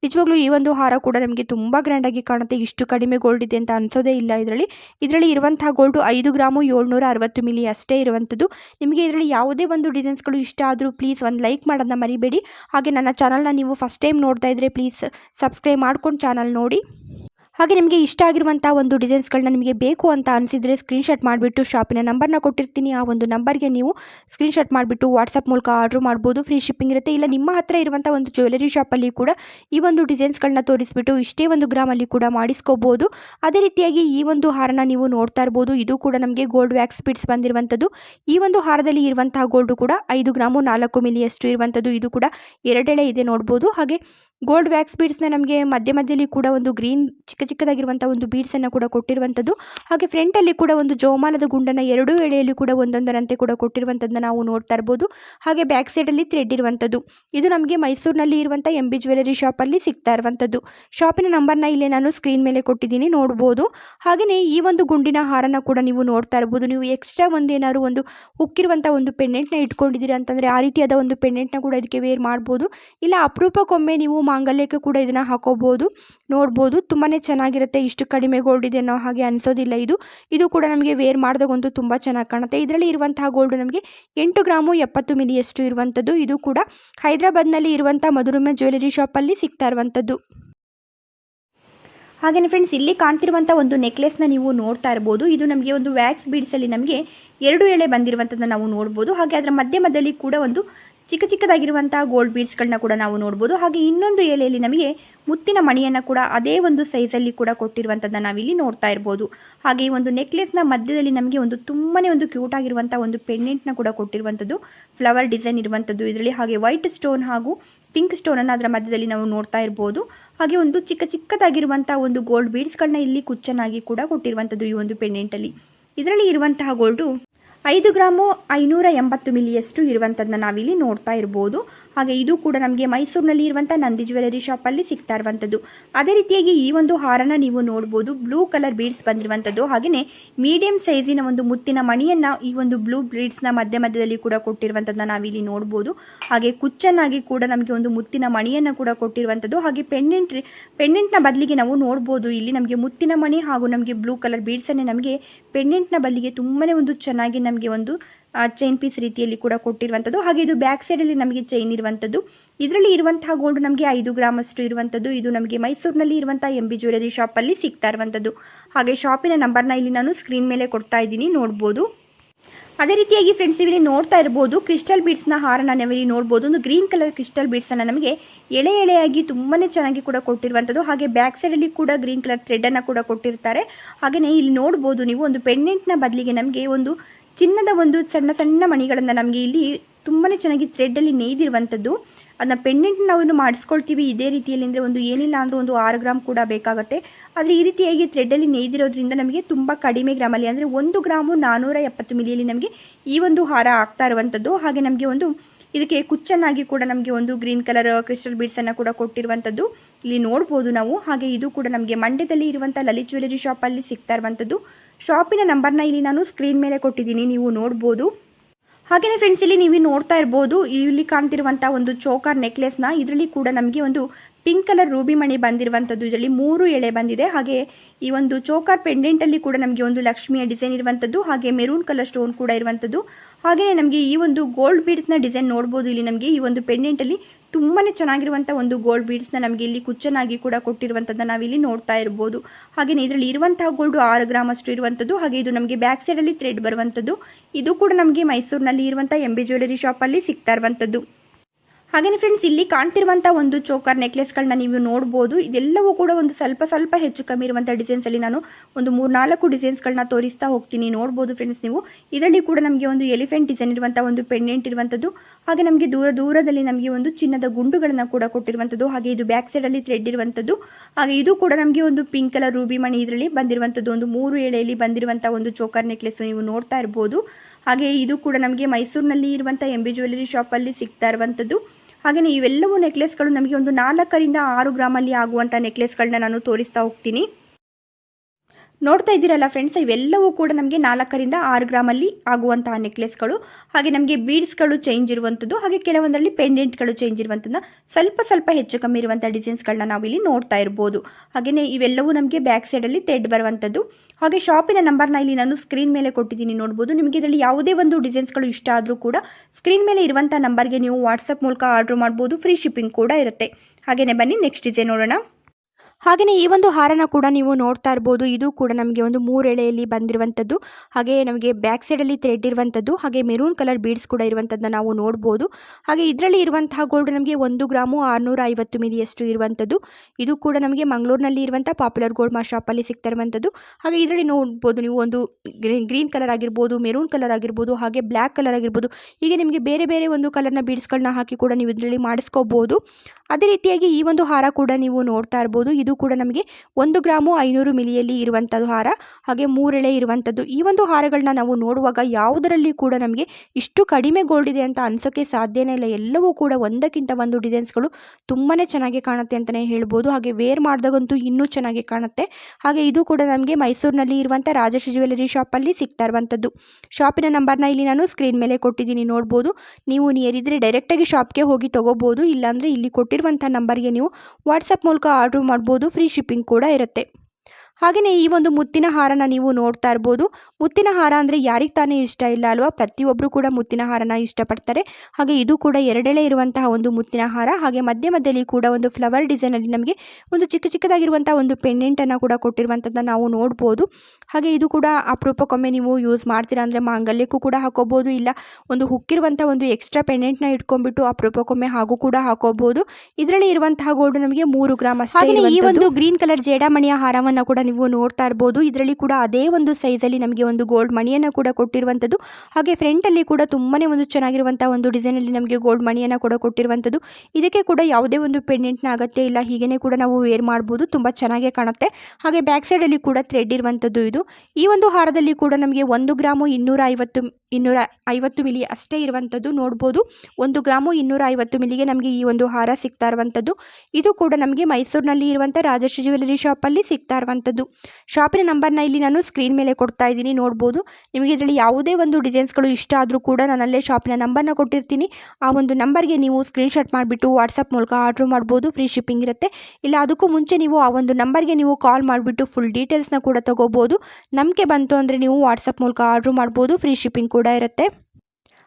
ನಿಜವಾಗ್ಲೂ ಈ ಒಂದು ಹಾರ ಕೂಡ ನಮಗೆ ತುಂಬ ಗ್ರ್ಯಾಂಡಾಗಿ ಕಾಣುತ್ತೆ. ಇಷ್ಟು ಕಡಿಮೆ ಗೋಲ್ಡ್ ಇದೆ ಅಂತ ಅನ್ಸೋದೇ ಇಲ್ಲ ಇದರಲ್ಲಿ. ಇದರಲ್ಲಿ ಇರುವಂತಹ ಗೋಲ್ಡು ಐದು ಗ್ರಾಮು ಏಳ್ನೂರ ಅರವತ್ತು ಮಿಲಿ ಅಷ್ಟೇ ಇರುವಂಥದ್ದು. ನಿಮಗೆ ಇದರಲ್ಲಿ ಯಾವುದೇ ಒಂದು ಡಿಸೈನ್ಸ್ಗಳು ಇಷ್ಟ ಆದರೂ ಪ್ಲೀಸ್ ಒಂದು ಲೈಕ್ ಮಾಡೋದನ್ನ ಮರಿಬೇಡಿ. ಹಾಗೆ ನನ್ನ ಚಾನಲ್ನ ನೀವು ಫಸ್ಟ್ ಟೈಮ್ ನೋಡ್ತಾ ಇದ್ದರೆ ಪ್ಲೀಸ್ ಸಬ್ಸ್ಕ್ರೈಬ್ ಮಾಡ್ಕೊಂಡು ಚಾನಲ್ ನೋಡಿ. ಹಾಗೆ ನಿಮಗೆ ಇಷ್ಟ ಆಗಿರುವಂಥ ಒಂದು ಡಿಸೈನ್ಸ್ಗಳನ್ನ ನಿಮಗೆ ಬೇಕು ಅಂತ ಅನಿಸಿದರೆ ಸ್ಕ್ರೀನ್ಶಾಟ್ ಮಾಡಿಬಿಟ್ಟು ಶಾಪಿನ ನಂಬರ್ನ ಕೊಟ್ಟಿರ್ತೀನಿ. ಆ ಒಂದು ನಂಬರ್ಗೆ ನೀವು ಸ್ಕ್ರೀನ್ಶಾಟ್ ಮಾಡಿಬಿಟ್ಟು ವಾಟ್ಸಪ್ ಮೂಲಕ ಆರ್ಡ್ರ್ ಮಾಡ್ಬೋದು. ಫ್ರೀ ಶಿಪ್ಪಿಂಗ್ ಇರುತ್ತೆ. ಇಲ್ಲ, ನಿಮ್ಮ ಹತ್ರ ಇರುವಂಥ ಒಂದು ಜ್ಯುವೆಲರಿ ಶಾಪಲ್ಲಿ ಕೂಡ ಈ ಒಂದು ಡಿಸೈನ್ಸ್ಗಳನ್ನ ತೋರಿಸ್ಬಿಟ್ಟು ಇಷ್ಟೇ ಒಂದು ಗ್ರಾಮಲ್ಲಿ ಕೂಡ ಮಾಡಿಸ್ಕೋಬೋದು. ಅದೇ ರೀತಿಯಾಗಿ ಈ ಒಂದು ಹಾರನ ನೀವು ನೋಡ್ತಾ ಇರ್ಬೋದು. ಇದು ಕೂಡ ನಮಗೆ ಗೋಲ್ಡ್ ವ್ಯಾಕ್ಸ್ ಬಿಡ್ಸ್ ಬಂದಿರುವಂಥದ್ದು ಈ ಒಂದು ಹಾರದಲ್ಲಿ ಇರುವಂತಹ ಗೋಲ್ಡು ಕೂಡ ಐದು ಗ್ರಾಮು ನಾಲ್ಕು ಮಿಲಿಯಷ್ಟು ಇರುವಂಥದ್ದು ಇದು ಕೂಡ ಎರಡೆಳೆ ಇದೆ ನೋಡ್ಬೋದು. ಹಾಗೆ ಗೋಲ್ಡ್ ವ್ಯಾಕ್ಸ್ ಬೀಡ್ಸ್ನ ನಮಗೆ ಮಧ್ಯ ಮಧ್ಯದಲ್ಲಿ ಕೂಡ ಒಂದು ಗ್ರೀನ್ ಚಿಕ್ಕ ಚಿಕ್ಕದಾಗಿರುವಂಥ ಒಂದು ಬೀಡ್ಸನ್ನು ಕೂಡ ಕೊಟ್ಟಿರುವಂಥದ್ದು. ಹಾಗೆ ಫ್ರಂಟಲ್ಲಿ ಕೂಡ ಒಂದು ಜೋಮಾನದ ಗುಂಡನ್ನು ಎರಡೂ ಎಳೆಯಲ್ಲಿ ಕೂಡ ಒಂದೊಂದರಂತೆ ಕೂಡ ಕೊಟ್ಟಿರುವಂಥದ್ದನ್ನ ನಾವು ನೋಡ್ತಾ ಇರ್ಬೋದು. ಹಾಗೆ ಬ್ಯಾಕ್ ಸೈಡಲ್ಲಿ ಥ್ರೆಡ್ ಇರುವಂಥದ್ದು. ಇದು ನಮಗೆ ಮೈಸೂರಿನಲ್ಲಿ ಇರುವಂಥ ಎಂ ಬಿ ಜ್ಯುವೆಲರಿ ಶಾಪಲ್ಲಿ ಸಿಗ್ತಾ ಇರುವಂಥದ್ದು. ಶಾಪಿನ ನಂಬರ್ನ ಇಲ್ಲೇ ನಾನು ಸ್ಕ್ರೀನ್ ಮೇಲೆ ಕೊಟ್ಟಿದ್ದೀನಿ, ನೋಡ್ಬೋದು. ಹಾಗೆಯೇ ಈ ಒಂದು ಗುಂಡಿನ ಹಾರನ ಕೂಡ ನೀವು ನೋಡ್ತಾ ಇರ್ಬೋದು. ನೀವು ಎಕ್ಸ್ಟ್ರಾ ಒಂದೇನಾದ್ರು ಒಂದು ಉಕ್ಕಿರುವಂಥ ಒಂದು ಪೆಂಡೆಂಟ್ನ ಇಟ್ಕೊಂಡಿದ್ದೀರಾ ಅಂತಂದರೆ ಆ ರೀತಿಯಾದ ಒಂದು ಪೆಂಡೆಂಟ್ನ ಕೂಡ ಇದಕ್ಕೆ ವೇರ್ ಮಾಡ್ಬೋದು. ಇಲ್ಲ ಅಪರೂಪಕ್ಕೊಮ್ಮೆ ನೀವು ಮಾಂಗಲ್ಯಕ್ಕೆ ಕೂಡ ಇದನ್ನು ಹಾಕೋಬೋದು. ನೋಡ್ಬೋದು ತುಂಬಾ ಚೆನ್ನಾಗಿರುತ್ತೆ. ಇಷ್ಟು ಕಡಿಮೆ ಗೋಲ್ಡ್ ಇದೆ ಅನ್ನೋ ಹಾಗೆ ಅನಿಸೋದಿಲ್ಲ ಇದು. ಇದು ಕೂಡ ನಮಗೆ ವೇರ್ ಮಾಡಿದಾಗಂತೂ ತುಂಬ ಚೆನ್ನಾಗಿ ಕಾಣುತ್ತೆ. ಇದರಲ್ಲಿ ಇರುವಂತಹ ಗೋಲ್ಡ್ ನಮಗೆ ಎಂಟು ಗ್ರಾಮು ಎಪ್ಪತ್ತು ಮಿಲಿಯಷ್ಟು ಇರುವಂಥದ್ದು. ಇದು ಕೂಡ ಹೈದರಾಬಾದ್ನಲ್ಲಿ ಇರುವಂಥ ಮಧುರಮ ಜ್ಯುವೆಲರಿ ಶಾಪಲ್ಲಿ ಸಿಗ್ತಾ ಇರುವಂಥದ್ದು. ಹಾಗೆಯೇ ಫ್ರೆಂಡ್ಸ್ ಇಲ್ಲಿ ಕಾಣ್ತಿರುವಂಥ ಒಂದು ನೆಕ್ಲೆಸ್ನ ನೀವು ನೋಡ್ತಾ ಇರ್ಬೋದು. ಇದು ನಮಗೆ ಒಂದು ವ್ಯಾಕ್ಸ್ ಬೀಡ್ಸಲ್ಲಿ ನಮಗೆ ಎರಡು ಎಳೆ ಬಂದಿರುವಂಥದ್ದನ್ನು ನಾವು ನೋಡ್ಬೋದು. ಹಾಗೆ ಅದರ ಮಧ್ಯ ಮಧ್ಯದಲ್ಲಿ ಕೂಡ ಒಂದು ಚಿಕ್ಕ ಚಿಕ್ಕದಾಗಿರುವಂತಹ ಗೋಲ್ಡ್ ಬೀಡ್ಸ್ಗಳನ್ನ ಕೂಡ ನಾವು ನೋಡಬಹುದು ಹಾಗೆ ಇನ್ನೊಂದು ಎಲೆಯಲ್ಲಿ ನಮಗೆ ಮುತ್ತಿನ ಮಣಿಯನ್ನ ಕೂಡ ಅದೇ ಒಂದು ಸೈಜಲ್ಲಿ ಕೂಡ ಕೊಟ್ಟಿರುವಂಥದ್ದನ್ನ ನಾವಿಲ್ಲಿ ನೋಡ್ತಾ ಇರಬಹುದು ಹಾಗೆ ಈ ಒಂದು ನ ಮಧ್ಯದಲ್ಲಿ ನಮಗೆ ಒಂದು ತುಂಬಾನೇ ಒಂದು ಕ್ಯೂಟ್ ಆಗಿರುವಂತ ಒಂದು ಪೆಂಡೆಂಟ್ನ ಕೂಡ ಕೊಟ್ಟಿರುವಂತದ್ದು ಫ್ಲವರ್ ಡಿಸೈನ್ ಇರುವಂತದ್ದು ಇದರಲ್ಲಿ. ಹಾಗೆ ವೈಟ್ ಸ್ಟೋನ್ ಹಾಗೂ ಪಿಂಕ್ ಸ್ಟೋನ್ ಅನ್ನ ಅದರ ಮಧ್ಯದಲ್ಲಿ ನಾವು ನೋಡ್ತಾ ಇರಬಹುದು ಹಾಗೆ ಒಂದು ಚಿಕ್ಕ ಚಿಕ್ಕದಾಗಿರುವಂತಹ ಒಂದು ಗೋಲ್ಡ್ ಬೀಡ್ಸ್ಗಳನ್ನ ಇಲ್ಲಿ ಕುಚ್ಚನಾಗಿ ಕೂಡ ಕೊಟ್ಟಿರುವಂತದ್ದು ಈ ಒಂದು ಪೆಂಡೆಂಟಲ್ಲಿ ಇದರಲ್ಲಿ ಇರುವಂತಹ ಗೋಲ್ಡು ಐದು ಗ್ರಾಮು ಐನೂರ ಎಂಬತ್ತು ಮಿಲಿಯಷ್ಟು ಇರುವಂಥದ್ದನ್ನ ನಾವಿಲ್ಲಿ ನೋಡ್ತಾ ಇರ್ಬೋದು. ಹಾಗೆ ಇದು ಕೂಡ ನಮಗೆ ಮೈಸೂರಿನಲ್ಲಿ ಇರುವಂಥ ನಂದಿ ಜ್ಯುವೆಲರಿ ಶಾಪಲ್ಲಿ ಸಿಗ್ತಾ ಇರುವಂಥದ್ದು ಅದೇ ರೀತಿಯಾಗಿ ಈ ಒಂದು ಹಾರನ ನೀವು ನೋಡ್ಬೋದು ಬ್ಲೂ ಕಲರ್ ಬೀಡ್ಸ್ ಬಂದಿರುವಂಥದ್ದು ಹಾಗೆಯೇ ಮೀಡಿಯಂ ಸೈಜಿನ ಒಂದು ಮುತ್ತಿನ ಮಣಿಯನ್ನು ಈ ಒಂದು ಬ್ಲೂ ಬೀಡ್ಸ್ನ ಮಧ್ಯ ಮಧ್ಯದಲ್ಲಿ ಕೂಡ ಕೊಟ್ಟಿರುವಂಥದ್ದನ್ನ ನಾವಿಲ್ಲಿ ನೋಡ್ಬೋದು. ಹಾಗೆ ಕುಚ್ಚನ್ನಾಗಿ ಕೂಡ ನಮಗೆ ಒಂದು ಮುತ್ತಿನ ಮಣಿಯನ್ನು ಕೂಡ ಕೊಟ್ಟಿರುವಂಥದ್ದು ಹಾಗೆ ಪೆಂಡೆಂಟ್ ಪೆಂಡೆಂಟ್ನ ಬದಲಿಗೆ ನಾವು ನೋಡ್ಬೋದು ಇಲ್ಲಿ ನಮಗೆ ಮುತ್ತಿನ ಮಣಿ ಹಾಗೂ ನಮಗೆ ಬ್ಲೂ ಕಲರ್ ಬೀಡ್ಸನ್ನೇ ನಮಗೆ ಪೆಂಡೆಂಟ್ನ ಬದಲಿಗೆ ತುಂಬಾನೇ ಒಂದು ಚೆನ್ನಾಗಿ ನಮಗೆ ಒಂದು ಚೈನ್ ಪೀಸ್ ರೀತಿಯಲ್ಲಿ ಕೂಡ ಕೊಟ್ಟಿರುವಂಥದ್ದು ಹಾಗೆ ಇದು ಬ್ಯಾಕ್ ಸೈಡಲ್ಲಿ ನಮಗೆ ಚೈನ್ ಇರುವಂಥದ್ದು ಇದರಲ್ಲಿ ಇರುವಂತಹ ಗೋಲ್ಡ್ ನಮಗೆ ಐದು ಗ್ರಾಮ್ ಅಷ್ಟು ಇರುವಂಥದ್ದು ಇದು ನಮಗೆ ಮೈಸೂರಿನಲ್ಲಿ ಇರುವಂಥ ಎಂ ಬಿ ಜ್ಯುವೆಲರಿ ಶಾಪಲ್ಲಿ ಸಿಗ್ತಾ ಇರುವಂಥದ್ದು ಹಾಗೆ ಶಾಪಿನ ನಂಬರ್ನ ಇಲ್ಲಿ ನಾನು ಸ್ಕ್ರೀನ್ ಮೇಲೆ ಕೊಡ್ತಾ ಇದ್ದೀನಿ, ನೋಡ್ಬೋದು. ಅದೇ ರೀತಿಯಾಗಿ ಫ್ರೆಂಡ್ಸ್ ಇಲ್ಲಿ ನೋಡ್ತಾ ಇರ್ಬೋದು ಕ್ರಿಸ್ಟಲ್ ಬೀಡ್ಸ್ನ ಹಾರನ ನಾವಿಲ್ಲಿ ನೋಡ್ಬೋದು. ಒಂದು ಗ್ರೀನ್ ಕಲರ್ ಕ್ರಿಸ್ಟಲ್ ಬೀಡ್ಸನ್ನು ನಮಗೆ ಎಳೆ ಎಳೆಯಾಗಿ ತುಂಬಾ ಚೆನ್ನಾಗಿ ಕೂಡ ಕೊಟ್ಟಿರುವಂಥದ್ದು ಹಾಗೆ ಬ್ಯಾಕ್ ಸೈಡಲ್ಲಿ ಕೂಡ ಗ್ರೀನ್ ಕಲರ್ ಥ್ರೆಡನ್ನು ಕೂಡ ಕೊಟ್ಟಿರ್ತಾರೆ. ಹಾಗೆಯೇ ಇಲ್ಲಿ ನೋಡ್ಬೋದು ನೀವು ಒಂದು ಪೆಂಡೆಂಟ್ನ ಬದಲಿಗೆ ನಮಗೆ ಒಂದು ಚಿನ್ನದ ಒಂದು ಸಣ್ಣ ಸಣ್ಣ ಮಣಿಗಳನ್ನು ನಮಗೆ ಇಲ್ಲಿ ತುಂಬಾ ಚೆನ್ನಾಗಿ ಥ್ರೆಡ್ಡಲ್ಲಿ ನೇಯ್ದಿರುವಂಥದ್ದು ಅದನ್ನ ಪೆಂಡೆಂಟ್ ನಾವು ಮಾಡಿಸ್ಕೊಳ್ತೀವಿ ಇದೇ ರೀತಿಯಲ್ಲಿ ಅಂದರೆ ಒಂದು ಏನಿಲ್ಲ ಅಂದರೂ ಒಂದು ಆರು ಗ್ರಾಮ್ ಕೂಡ ಬೇಕಾಗುತ್ತೆ. ಆದರೆ ಈ ರೀತಿಯಾಗಿ ಥ್ರೆಡ್ಡಲ್ಲಿ ನೇಯ್ದಿರೋದ್ರಿಂದ ನಮಗೆ ತುಂಬ ಕಡಿಮೆ ಗ್ರಾಮಲ್ಲಿ ಅಂದರೆ ಒಂದು ಗ್ರಾಮು ನಾನ್ನೂರ ಎಪ್ಪತ್ತು ಮಿಲಿಯಲ್ಲಿ ನಮಗೆ ಈ ಒಂದು ಹಾರ ಆಗ್ತಾ ಇರುವಂಥದ್ದು ಹಾಗೆ ನಮಗೆ ಒಂದು ಇದಕ್ಕೆ ಕುಚ್ಚನ್ನಾಗಿ ಕೂಡ ನಮಗೆ ಒಂದು ಗ್ರೀನ್ ಕಲರ್ ಕ್ರಿಸ್ಟಲ್ ಬೀಡ್ಸನ್ನು ಕೂಡ ಕೊಟ್ಟಿರುವಂಥದ್ದು ಇಲ್ಲಿ ನೋಡ್ಬೋದು ನಾವು. ಹಾಗೆ ಇದು ಕೂಡ ನಮಗೆ ಮಂಡ್ಯದಲ್ಲಿ ಇರುವಂಥ ಲಲಿತ್ ಜ್ಯುವೆಲರಿ ಶಾಪಲ್ಲಿ ಸಿಗ್ತಾ ಇರುವಂಥದ್ದು ಶಾಪಿನ ನಂಬರ್ನ ಇಲ್ಲಿ ನಾನು ಸ್ಕ್ರೀನ್ ಮೇಲೆ ಕೊಟ್ಟಿದ್ದೀನಿ, ನೀವು ನೋಡ್ಬೋದು. ಹಾಗೆಯೇ ಫ್ರೆಂಡ್ಸ್ ಇಲ್ಲಿ ನೀವು ನೋಡ್ತಾ ಇರ್ಬೋದು, ಇಲ್ಲಿ ಕಾಣ್ತಿರುವಂಥ ಒಂದು ಚೋಕರ್ ನೆಕ್ಲೆಸ್ನ ಇದರಲ್ಲಿ ಕೂಡ ನಮಗೆ ಒಂದು ಪಿಂಕ್ ಕಲರ್ ರೂಬಿ ಮಣಿ ಬಂದಿರುವಂಥದ್ದು. ಇದರಲ್ಲಿ ಮೂರು ಎಳೆ ಬಂದಿದೆ. ಹಾಗೆ ಈ ಒಂದು ಚೋಕರ್ ಪೆಂಡೆಂಟಲ್ಲಿ ಕೂಡ ನಮಗೆ ಒಂದು ಲಕ್ಷ್ಮಿಯ ಡಿಸೈನ್ ಇರುವಂಥದ್ದು, ಹಾಗೆ ಮೆರೂನ್ ಕಲರ್ ಸ್ಟೋನ್ ಕೂಡ ಇರುವಂಥದ್ದು. ಹಾಗೆಯೇ ನಮಗೆ ಈ ಒಂದು ಗೋಲ್ಡ್ ಬೀಡ್ಸ್ನ ಡಿಸೈನ್ ನೋಡ್ಬೋದು. ಇಲ್ಲಿ ನಮಗೆ ಈ ಒಂದು ಪೆಂಡೆಂಟಲ್ಲಿ ತುಂಬಾ ಚೆನ್ನಾಗಿರುವಂಥ ಒಂದು ಗೋಲ್ಡ್ ಬೀಡ್ಸ್ನ ನಮಗೆ ಇಲ್ಲಿ ಕುಚ್ಚನಾಗಿ ಕೂಡ ಕೊಟ್ಟಿರುವಂಥದ್ದನ್ನು ನಾವಿಲ್ಲಿ ನೋಡ್ತಾ ಇರಬಹುದು ಹಾಗೆಯೇ ಇದರಲ್ಲಿ ಇರುವಂತಹ ಗೋಲ್ಡ್ ಆರು ಗ್ರಾಮ್ ಅಷ್ಟು ಇರುವಂತದ್ದು, ಹಾಗೆ ಇದು ನಮಗೆ ಬ್ಯಾಕ್ ಸೈಡ್ ಅಲ್ಲಿ ಥ್ರೆಡ್ ಬರುವಂತದ್ದು. ಇದು ಕೂಡ ನಮಗೆ ಮೈಸೂರಿನಲ್ಲಿ ಇರುವಂತಹ ಎಂ ಬಿ ಶಾಪ್ ಅಲ್ಲಿ ಸಿಗ್ತಾ ಇರುವಂಥದ್ದು ಹಾಗೆಯೇ ಫ್ರೆಂಡ್ಸ್ ಇಲ್ಲಿ ಕಾಣ್ತಿರುವಂತಹ ಒಂದು ಚೋಕರ್ ನೆಕ್ಲೆಸ್ಗಳನ್ನ ನೀವು ನೋಡಬಹುದು ಇದೆಲ್ಲವೂ ಕೂಡ ಒಂದು ಸ್ವಲ್ಪ ಸ್ವಲ್ಪ ಹೆಚ್ಚು ಕಮ್ಮಿ ಡಿಸೈನ್ಸ್ ಅಲ್ಲಿ ನಾನು ಒಂದು ಮೂರ್ನಾಲ್ಕು ಡಿಸೈನ್ಸ್ಗಳನ್ನ ತೋರಿಸ್ತಾ ಹೋಗ್ತೀನಿ. ನೋಡಬಹುದು ಫ್ರೆಂಡ್ಸ್ ನೀವು. ಇದರಲ್ಲಿ ಕೂಡ ನಮಗೆ ಒಂದು ಎಲಿಫೆಂಟ್ ಡಿಸೈನ್ ಇರುವಂತಹ ಒಂದು ಪೆಂಡೆಂಟ್ ಇರುವಂಥದ್ದು ಹಾಗೆ ನಮಗೆ ದೂರ ದೂರದಲ್ಲಿ ನಮಗೆ ಒಂದು ಚಿನ್ನದ ಗುಂಡುಗಳನ್ನು ಕೂಡ ಕೊಟ್ಟಿರುವಂತದ್ದು, ಹಾಗೆ ಇದು ಬ್ಯಾಕ್ ಸೈಡ್ ಅಲ್ಲಿ ಥ್ರೆಡ್ ಇರುವಂಥದ್ದು ಹಾಗೆ ಇದು ಕೂಡ ನಮಗೆ ಒಂದು ಪಿಂಕ್ ಕಲರ್ ರೂಬಿ ಮಣಿ ಇದರಲ್ಲಿ ಬಂದಿರುವಂತದ್ದು, ಒಂದು ಮೂರು ಎಳೆಯಲ್ಲಿ ಬಂದಿರುವಂತಹ ಒಂದು ಚೋಕರ್ ನೆಕ್ಲೆಸ್ ನೀವು ನೋಡ್ತಾ ಇರಬಹುದು ಹಾಗೆ ಇದು ಕೂಡ ನಮಗೆ ಮೈಸೂರಿನಲ್ಲಿ ಇರುವಂತಹ ಎಂಬಿ ಬಿ ಶಾಪ್ ಅಲ್ಲಿ ಸಿಗ್ತಾ ಇರುವಂಥದ್ದು ಹಾಗೆಯೇ ಇವೆಲ್ಲವೂ ನೆಕ್ಲೆಸ್ಗಳು ನಮಗೆ ಒಂದು ನಾಲ್ಕರಿಂದ ಆರು ಗ್ರಾಮಲ್ಲಿ ಆಗುವಂಥ ನೆಕ್ಲೆಸ್ಗಳನ್ನ ನಾನು ತೋರಿಸ್ತಾ ಹೋಗ್ತೀನಿ. ನೋಡ್ತಾ ಇದ್ದೀರಲ್ಲ ಫ್ರೆಂಡ್ಸ್ ಇವೆಲ್ಲವೂ ಕೂಡ ನಮಗೆ ನಾಲ್ಕರಿಂದ ಆರು ಗ್ರಾಮಲ್ಲಿ ಆಗುವಂತಹ ನೆಕ್ಲೆಸ್ಗಳು ಹಾಗೆ ನಮಗೆ ಬೀಡ್ಸ್ಗಳು ಚೇಂಜ್ ಇರುವಂಥದ್ದು ಹಾಗೆ ಕೆಲವೊಂದರಲ್ಲಿ ಪೆಂಡೆಂಟ್ಗಳು ಚೇಂಜ್ ಇರುವಂಥದ್ದನ್ನ ಸ್ವಲ್ಪ ಸ್ವಲ್ಪ ಹೆಚ್ಚು ಕಮ್ಮಿ ಇರುವಂಥ ಡಿಸೈನ್ಸ್ಗಳನ್ನ ನಾವಿಲ್ಲಿ ನೋಡ್ತಾ ಇರ್ಬೋದು. ಹಾಗೆಯೇ ಇವೆಲ್ಲವೂ ನಮಗೆ ಬ್ಯಾಕ್ ಸೈಡಲ್ಲಿ ತೆಡ್ ಬರುವಂಥದ್ದು ಹಾಗೆ ಶಾಪಿನ ನಂಬರ್ನ ಇಲ್ಲಿ ನಾನು ಸ್ಕ್ರೀನ್ ಮೇಲೆ ಕೊಟ್ಟಿದ್ದೀನಿ ನೋಡ್ಬೋದು. ನಿಮಗೆ ಇದರಲ್ಲಿ ಯಾವುದೇ ಒಂದು ಡಿಸೈನ್ಸ್ಗಳು ಇಷ್ಟ ಆದರೂ ಕೂಡ ಸ್ಕ್ರೀನ್ ಮೇಲೆ ಇರುವಂಥ ನಂಬರ್ಗೆ ನೀವು ವಾಟ್ಸಪ್ ಮೂಲಕ ಆರ್ಡರ್ ಮಾಡ್ಬೋದು ಫ್ರೀ ಶಿಪ್ಪಿಂಗ್ ಕೂಡ ಇರುತ್ತೆ. ಹಾಗೆಯೇ ಬನ್ನಿ ನೆಕ್ಸ್ಟ್ ಡಿಸೈನ್ ನೋಡೋಣ. ಹಾಗೆಯೇ ಈ ಒಂದು ಹಾರನ ಕೂಡ ನೀವು ನೋಡ್ತಾ ಇರ್ಬೋದು. ಇದು ಕೂಡ ನಮಗೆ ಒಂದು ಮೂರು ಎಳೆಯಲ್ಲಿ ಬಂದಿರುವಂಥದ್ದು ಹಾಗೆ ನಮಗೆ ಬ್ಯಾಕ್ ಸೈಡಲ್ಲಿ ಥ್ರೆಡ್ ಇರುವಂಥದ್ದು ಹಾಗೆ ಮೆರೂನ್ ಕಲರ್ ಬೀಡ್ಸ್ ಕೂಡ ಇರುವಂಥದ್ದನ್ನ ನಾವು ನೋಡ್ಬೋದು. ಹಾಗೆ ಇದರಲ್ಲಿ ಇರುವಂತಹ ಗೋಲ್ಡ್ ನಮಗೆ ಒಂದು ಗ್ರಾಮು ಆರುನೂರ ಐವತ್ತು ಮಿಲಿಯಷ್ಟು ಇರುವಂಥದ್ದು ಇದು ಕೂಡ ನಮಗೆ ಮಂಗಳೂರಿನಲ್ಲಿ ಇರುವಂಥ ಪಾಪ್ಯುಲರ್ ಗೋಲ್ಡ್ ಮಾ ಶಾಪಲ್ಲಿ ಸಿಗ್ತಾ ಇರುವಂಥದ್ದು ಹಾಗೆ ಇದರಲ್ಲಿ ನೋಡ್ಬೋದು ನೀವು ಒಂದು ಗ್ರೀನ್ ಗ್ರೀನ್ ಕಲರ್ ಆಗಿರ್ಬೋದು ಮೆರೂನ್ ಕಲರ್ ಆಗಿರ್ಬೋದು, ಹಾಗೆ ಬ್ಲ್ಯಾಕ್ ಕಲರ್ ಆಗಿರ್ಬೋದು. ಹೀಗೆ ನಿಮಗೆ ಬೇರೆ ಬೇರೆ ಒಂದು ಕಲರ್ನ ಬೀಡ್ಸ್ಗಳನ್ನ ಹಾಕಿ ಕೂಡ ನೀವು ಇದರಲ್ಲಿ ಮಾಡಿಸ್ಕೋಬೋದು. ಅದೇ ರೀತಿಯಾಗಿ ಈ ಒಂದು ಹಾರ ಕೂಡ ನೀವು ನೋಡ್ತಾ ಇರ್ಬೋದು. ಇದು ಕೂಡ ನಮಗೆ ಒಂದು ಗ್ರಾಮು ಐನೂರು ಮಿಲಿಯಲ್ಲಿ ಇರುವಂಥದ್ದು ಹಾರ, ಹಾಗೆ ಮೂರೆಳೆ ಇರುವಂಥದ್ದು ಈ ಒಂದು ಹಾರಗಳನ್ನ ನಾವು ನೋಡುವಾಗ ಯಾವುದರಲ್ಲಿ ಕೂಡ ನಮಗೆ ಇಷ್ಟು ಕಡಿಮೆ ಗೋಲ್ಡ್ ಇದೆ ಅಂತ ಅನ್ಸೋಕ್ಕೆ ಸಾಧ್ಯನೇ ಇಲ್ಲ. ಎಲ್ಲವೂ ಕೂಡ ಒಂದಕ್ಕಿಂತ ಒಂದು ಡಿಸೈನ್ಸ್ಗಳು ತುಂಬಾ ಚೆನ್ನಾಗಿ ಕಾಣುತ್ತೆ ಅಂತಲೇ ಹೇಳ್ಬೋದು. ಹಾಗೆ ವೇರ್ ಮಾಡಿದಾಗಂತೂ ಇನ್ನೂ ಚೆನ್ನಾಗಿ ಕಾಣುತ್ತೆ. ಹಾಗೆ ಇದು ಕೂಡ ನಮಗೆ ಮೈಸೂರಿನಲ್ಲಿ ಇರುವಂಥ ರಾಜಶ್ರೀ ಜ್ಯುವೆಲರಿ ಶಾಪಲ್ಲಿ ಸಿಗ್ತಾ ಇರುವಂಥದ್ದು ಶಾಪಿನ ನಂಬರ್ನ ಇಲ್ಲಿ ನಾನು ಸ್ಕ್ರೀನ್ ಮೇಲೆ ಕೊಟ್ಟಿದ್ದೀನಿ, ನೋಡ್ಬೋದು. ನೀವು ನೀರಿದ್ರೆ ಡೈರೆಕ್ಟಾಗಿ ಶಾಪ್ಗೆ ಹೋಗಿ ತೊಗೋಬೋದು. ಇಲ್ಲಾಂದರೆ ಇಲ್ಲಿ ಕೊಟ್ಟಿರುವಂಥ ನಂಬರ್ಗೆ ನೀವು ವಾಟ್ಸಪ್ ಮೂಲಕ ಆರ್ಡ್ರ್ ಮಾಡ್ಬೋದು. ಫ್ರೀ ಶಿಪ್ಪಿಂಗ್ ಕೂಡ ಇರುತ್ತೆ. ಹಾಗೆಯೇ ಈ ಒಂದು ಮುತ್ತಿನ ಹಾರನ ನೀವು ನೋಡ್ತಾ ಇರ್ಬೋದು. ಮುತ್ತಿನ ಹಾರ ಅಂದರೆ ಯಾರಿಗೆ ತಾನೇ ಇಷ್ಟ ಇಲ್ಲ ಅಲ್ವಾ? ಪ್ರತಿಯೊಬ್ಬರು ಕೂಡ ಮುತ್ತಿನ ಹಾರನ ಇಷ್ಟಪಡ್ತಾರೆ. ಹಾಗೆ ಇದು ಕೂಡ ಎರಡೆಳೆ ಇರುವಂತಹ ಒಂದು ಮುತ್ತಿನ ಹಾರ. ಹಾಗೆ ಮಧ್ಯ ಮಧ್ಯದಲ್ಲಿ ಕೂಡ ಒಂದು ಫ್ಲವರ್ ಡಿಸೈನಲ್ಲಿ ನಮಗೆ ಒಂದು ಚಿಕ್ಕ ಚಿಕ್ಕದಾಗಿರುವಂಥ ಒಂದು ಪೆಂಡೆಂಟನ್ನು ಕೂಡ ಕೊಟ್ಟಿರುವಂಥದ್ದನ್ನು ನಾವು ನೋಡ್ಬೋದು. ಹಾಗೆ ಇದು ಕೂಡ ಅಪರೂಪಕ್ಕೊಮ್ಮೆ ನೀವು ಯೂಸ್ ಮಾಡ್ತೀರಾ ಅಂದರೆ ಮಾಂಗಲ್ಯಕ್ಕೂ ಕೂಡ ಹಾಕೋಬೋದು. ಇಲ್ಲ ಒಂದು ಹುಕ್ಕಿರುವಂಥ ಒಂದು ಎಕ್ಸ್ಟ್ರಾ ಪೆಂಡೆಂಟ್ನ ಇಟ್ಕೊಂಡ್ಬಿಟ್ಟು ಅಪರೂಪಕ್ಕೊಮ್ಮೆ ಹಾಗೂ ಕೂಡ ಹಾಕೋಬೋದು. ಇದರಲ್ಲಿ ಇರುವಂತಹ ಗೋಲ್ಡ್ ನಮಗೆ ಮೂರು ಗ್ರಾಮ್ ಅಷ್ಟೇ ಈ ಒಂದು ಗ್ರೀನ್ ಕಲರ್ ಜೇಡಮಣಿಯ ಹಾರವನ್ನು ಕೂಡ ನೀವು ನೋಡ್ತಾ ಇರ್ಬೋದು. ಇದರಲ್ಲಿ ಕೂಡ ಅದೇ ಒಂದು ಸೈಜಲ್ಲಿ ನಮಗೆ ಒಂದು ಗೋಲ್ಡ್ ಮಣಿಯನ್ನು ಕೂಡ ಕೊಟ್ಟಿರುವಂಥದ್ದು ಹಾಗೆ ಫ್ರಂಟಲ್ಲಿ ಕೂಡ ತುಂಬಾನೇ ಒಂದು ಚೆನ್ನಾಗಿರುವಂಥ ಒಂದು ಡಿಸೈನಲ್ಲಿ ನಮಗೆ ಗೋಲ್ಡ್ ಮಣಿಯನ್ನು ಕೂಡ ಕೊಟ್ಟಿರುವಂಥದ್ದು ಇದಕ್ಕೆ ಕೂಡ ಯಾವುದೇ ಒಂದು ಪೆಂಡೆಂಟ್ನ ಅಗತ್ಯ ಇಲ್ಲ. ಹೀಗೇ ಕೂಡ ನಾವು ವೇರ್ ಮಾಡ್ಬೋದು. ತುಂಬ ಚೆನ್ನಾಗೇ ಕಾಣುತ್ತೆ. ಹಾಗೆ ಬ್ಯಾಕ್ ಸೈಡಲ್ಲಿ ಕೂಡ ಥ್ರೆಡ್ ಇರುವಂಥದ್ದು ಈ ಒಂದು ಹಾರದಲ್ಲಿ ಕೂಡ ನಮಗೆ ಒಂದು ಗ್ರಾಮು ಇನ್ನೂರ ಐವತ್ತು ಇನ್ನೂರ ಐವತ್ತು ಮಿಲಿ ಅಷ್ಟೇ ಇರುವಂಥದ್ದು ನೋಡ್ಬೋದು. ಒಂದು ಗ್ರಾಮು ಇನ್ನೂರ ಐವತ್ತು ಮಿಲಿಗೆ ನಮಗೆ ಈ ಒಂದು ಹಾರ ಸಿಗ್ತಾ ಇರುವಂಥದ್ದು. ಇದು ಕೂಡ ನಮಗೆ ಮೈಸೂರಿನಲ್ಲಿ ಇರುವಂಥ ರಾಜಶ್ರೀ ಜ್ಯುವೆಲರಿ ಶಾಪಲ್ಲಿ ಸಿಗ್ತಾ ಇರುವಂಥದ್ದು. ಶಾಪಿನ ನಂಬರ್ನ ಇಲ್ಲಿ ನಾನು ಸ್ಕ್ರೀನ್ ಮೇಲೆ ಕೊಡ್ತಾ ಇದ್ದೀನಿ, ನೋಡ್ಬೋದು. ನಿಮಗೆ ಇದರಲ್ಲಿ ಯಾವುದೇ ಒಂದು ಡಿಸೈನ್ಸ್ಗಳು ಇಷ್ಟ ಆದರೂ ಕೂಡ ನಾನು ಅಲ್ಲೇ ಶಾಪಿನ ನಂಬರ್ನ ಕೊಟ್ಟಿರ್ತೀನಿ. ಆ ಒಂದು ನಂಬರ್ಗೆ ನೀವು ಸ್ಕ್ರೀನ್ಶಾಟ್ ಮಾಡಿಬಿಟ್ಟು ವಾಟ್ಸಪ್ ಮೂಲಕ ಆರ್ಡ್ರ್ ಮಾಡ್ಬೋದು, ಫ್ರೀ ಶಿಪ್ಪಿಂಗ್ ಇರುತ್ತೆ. ಇಲ್ಲ, ಅದಕ್ಕೂ ಮುಂಚೆ ನೀವು ಆ ಒಂದು ನಂಬರ್ಗೆ ನೀವು ಕಾಲ್ ಮಾಡಿಬಿಟ್ಟು ಫುಲ್ ಡೀಟೇಲ್ಸ್ನ ಕೂಡ ತಗೋಬೋದು. ನಂಬಿಕೆ ಬಂತು ಅಂದರೆ ನೀವು ವಾಟ್ಸಪ್ ಮೂಲಕ ಆರ್ಡ್ರ್ ಮಾಡ್ಬೋದು ಫ್ರೀ ಶಿಪ್ಪಿಂಗ್ ಕೂಡ ಇರುತ್ತೆ.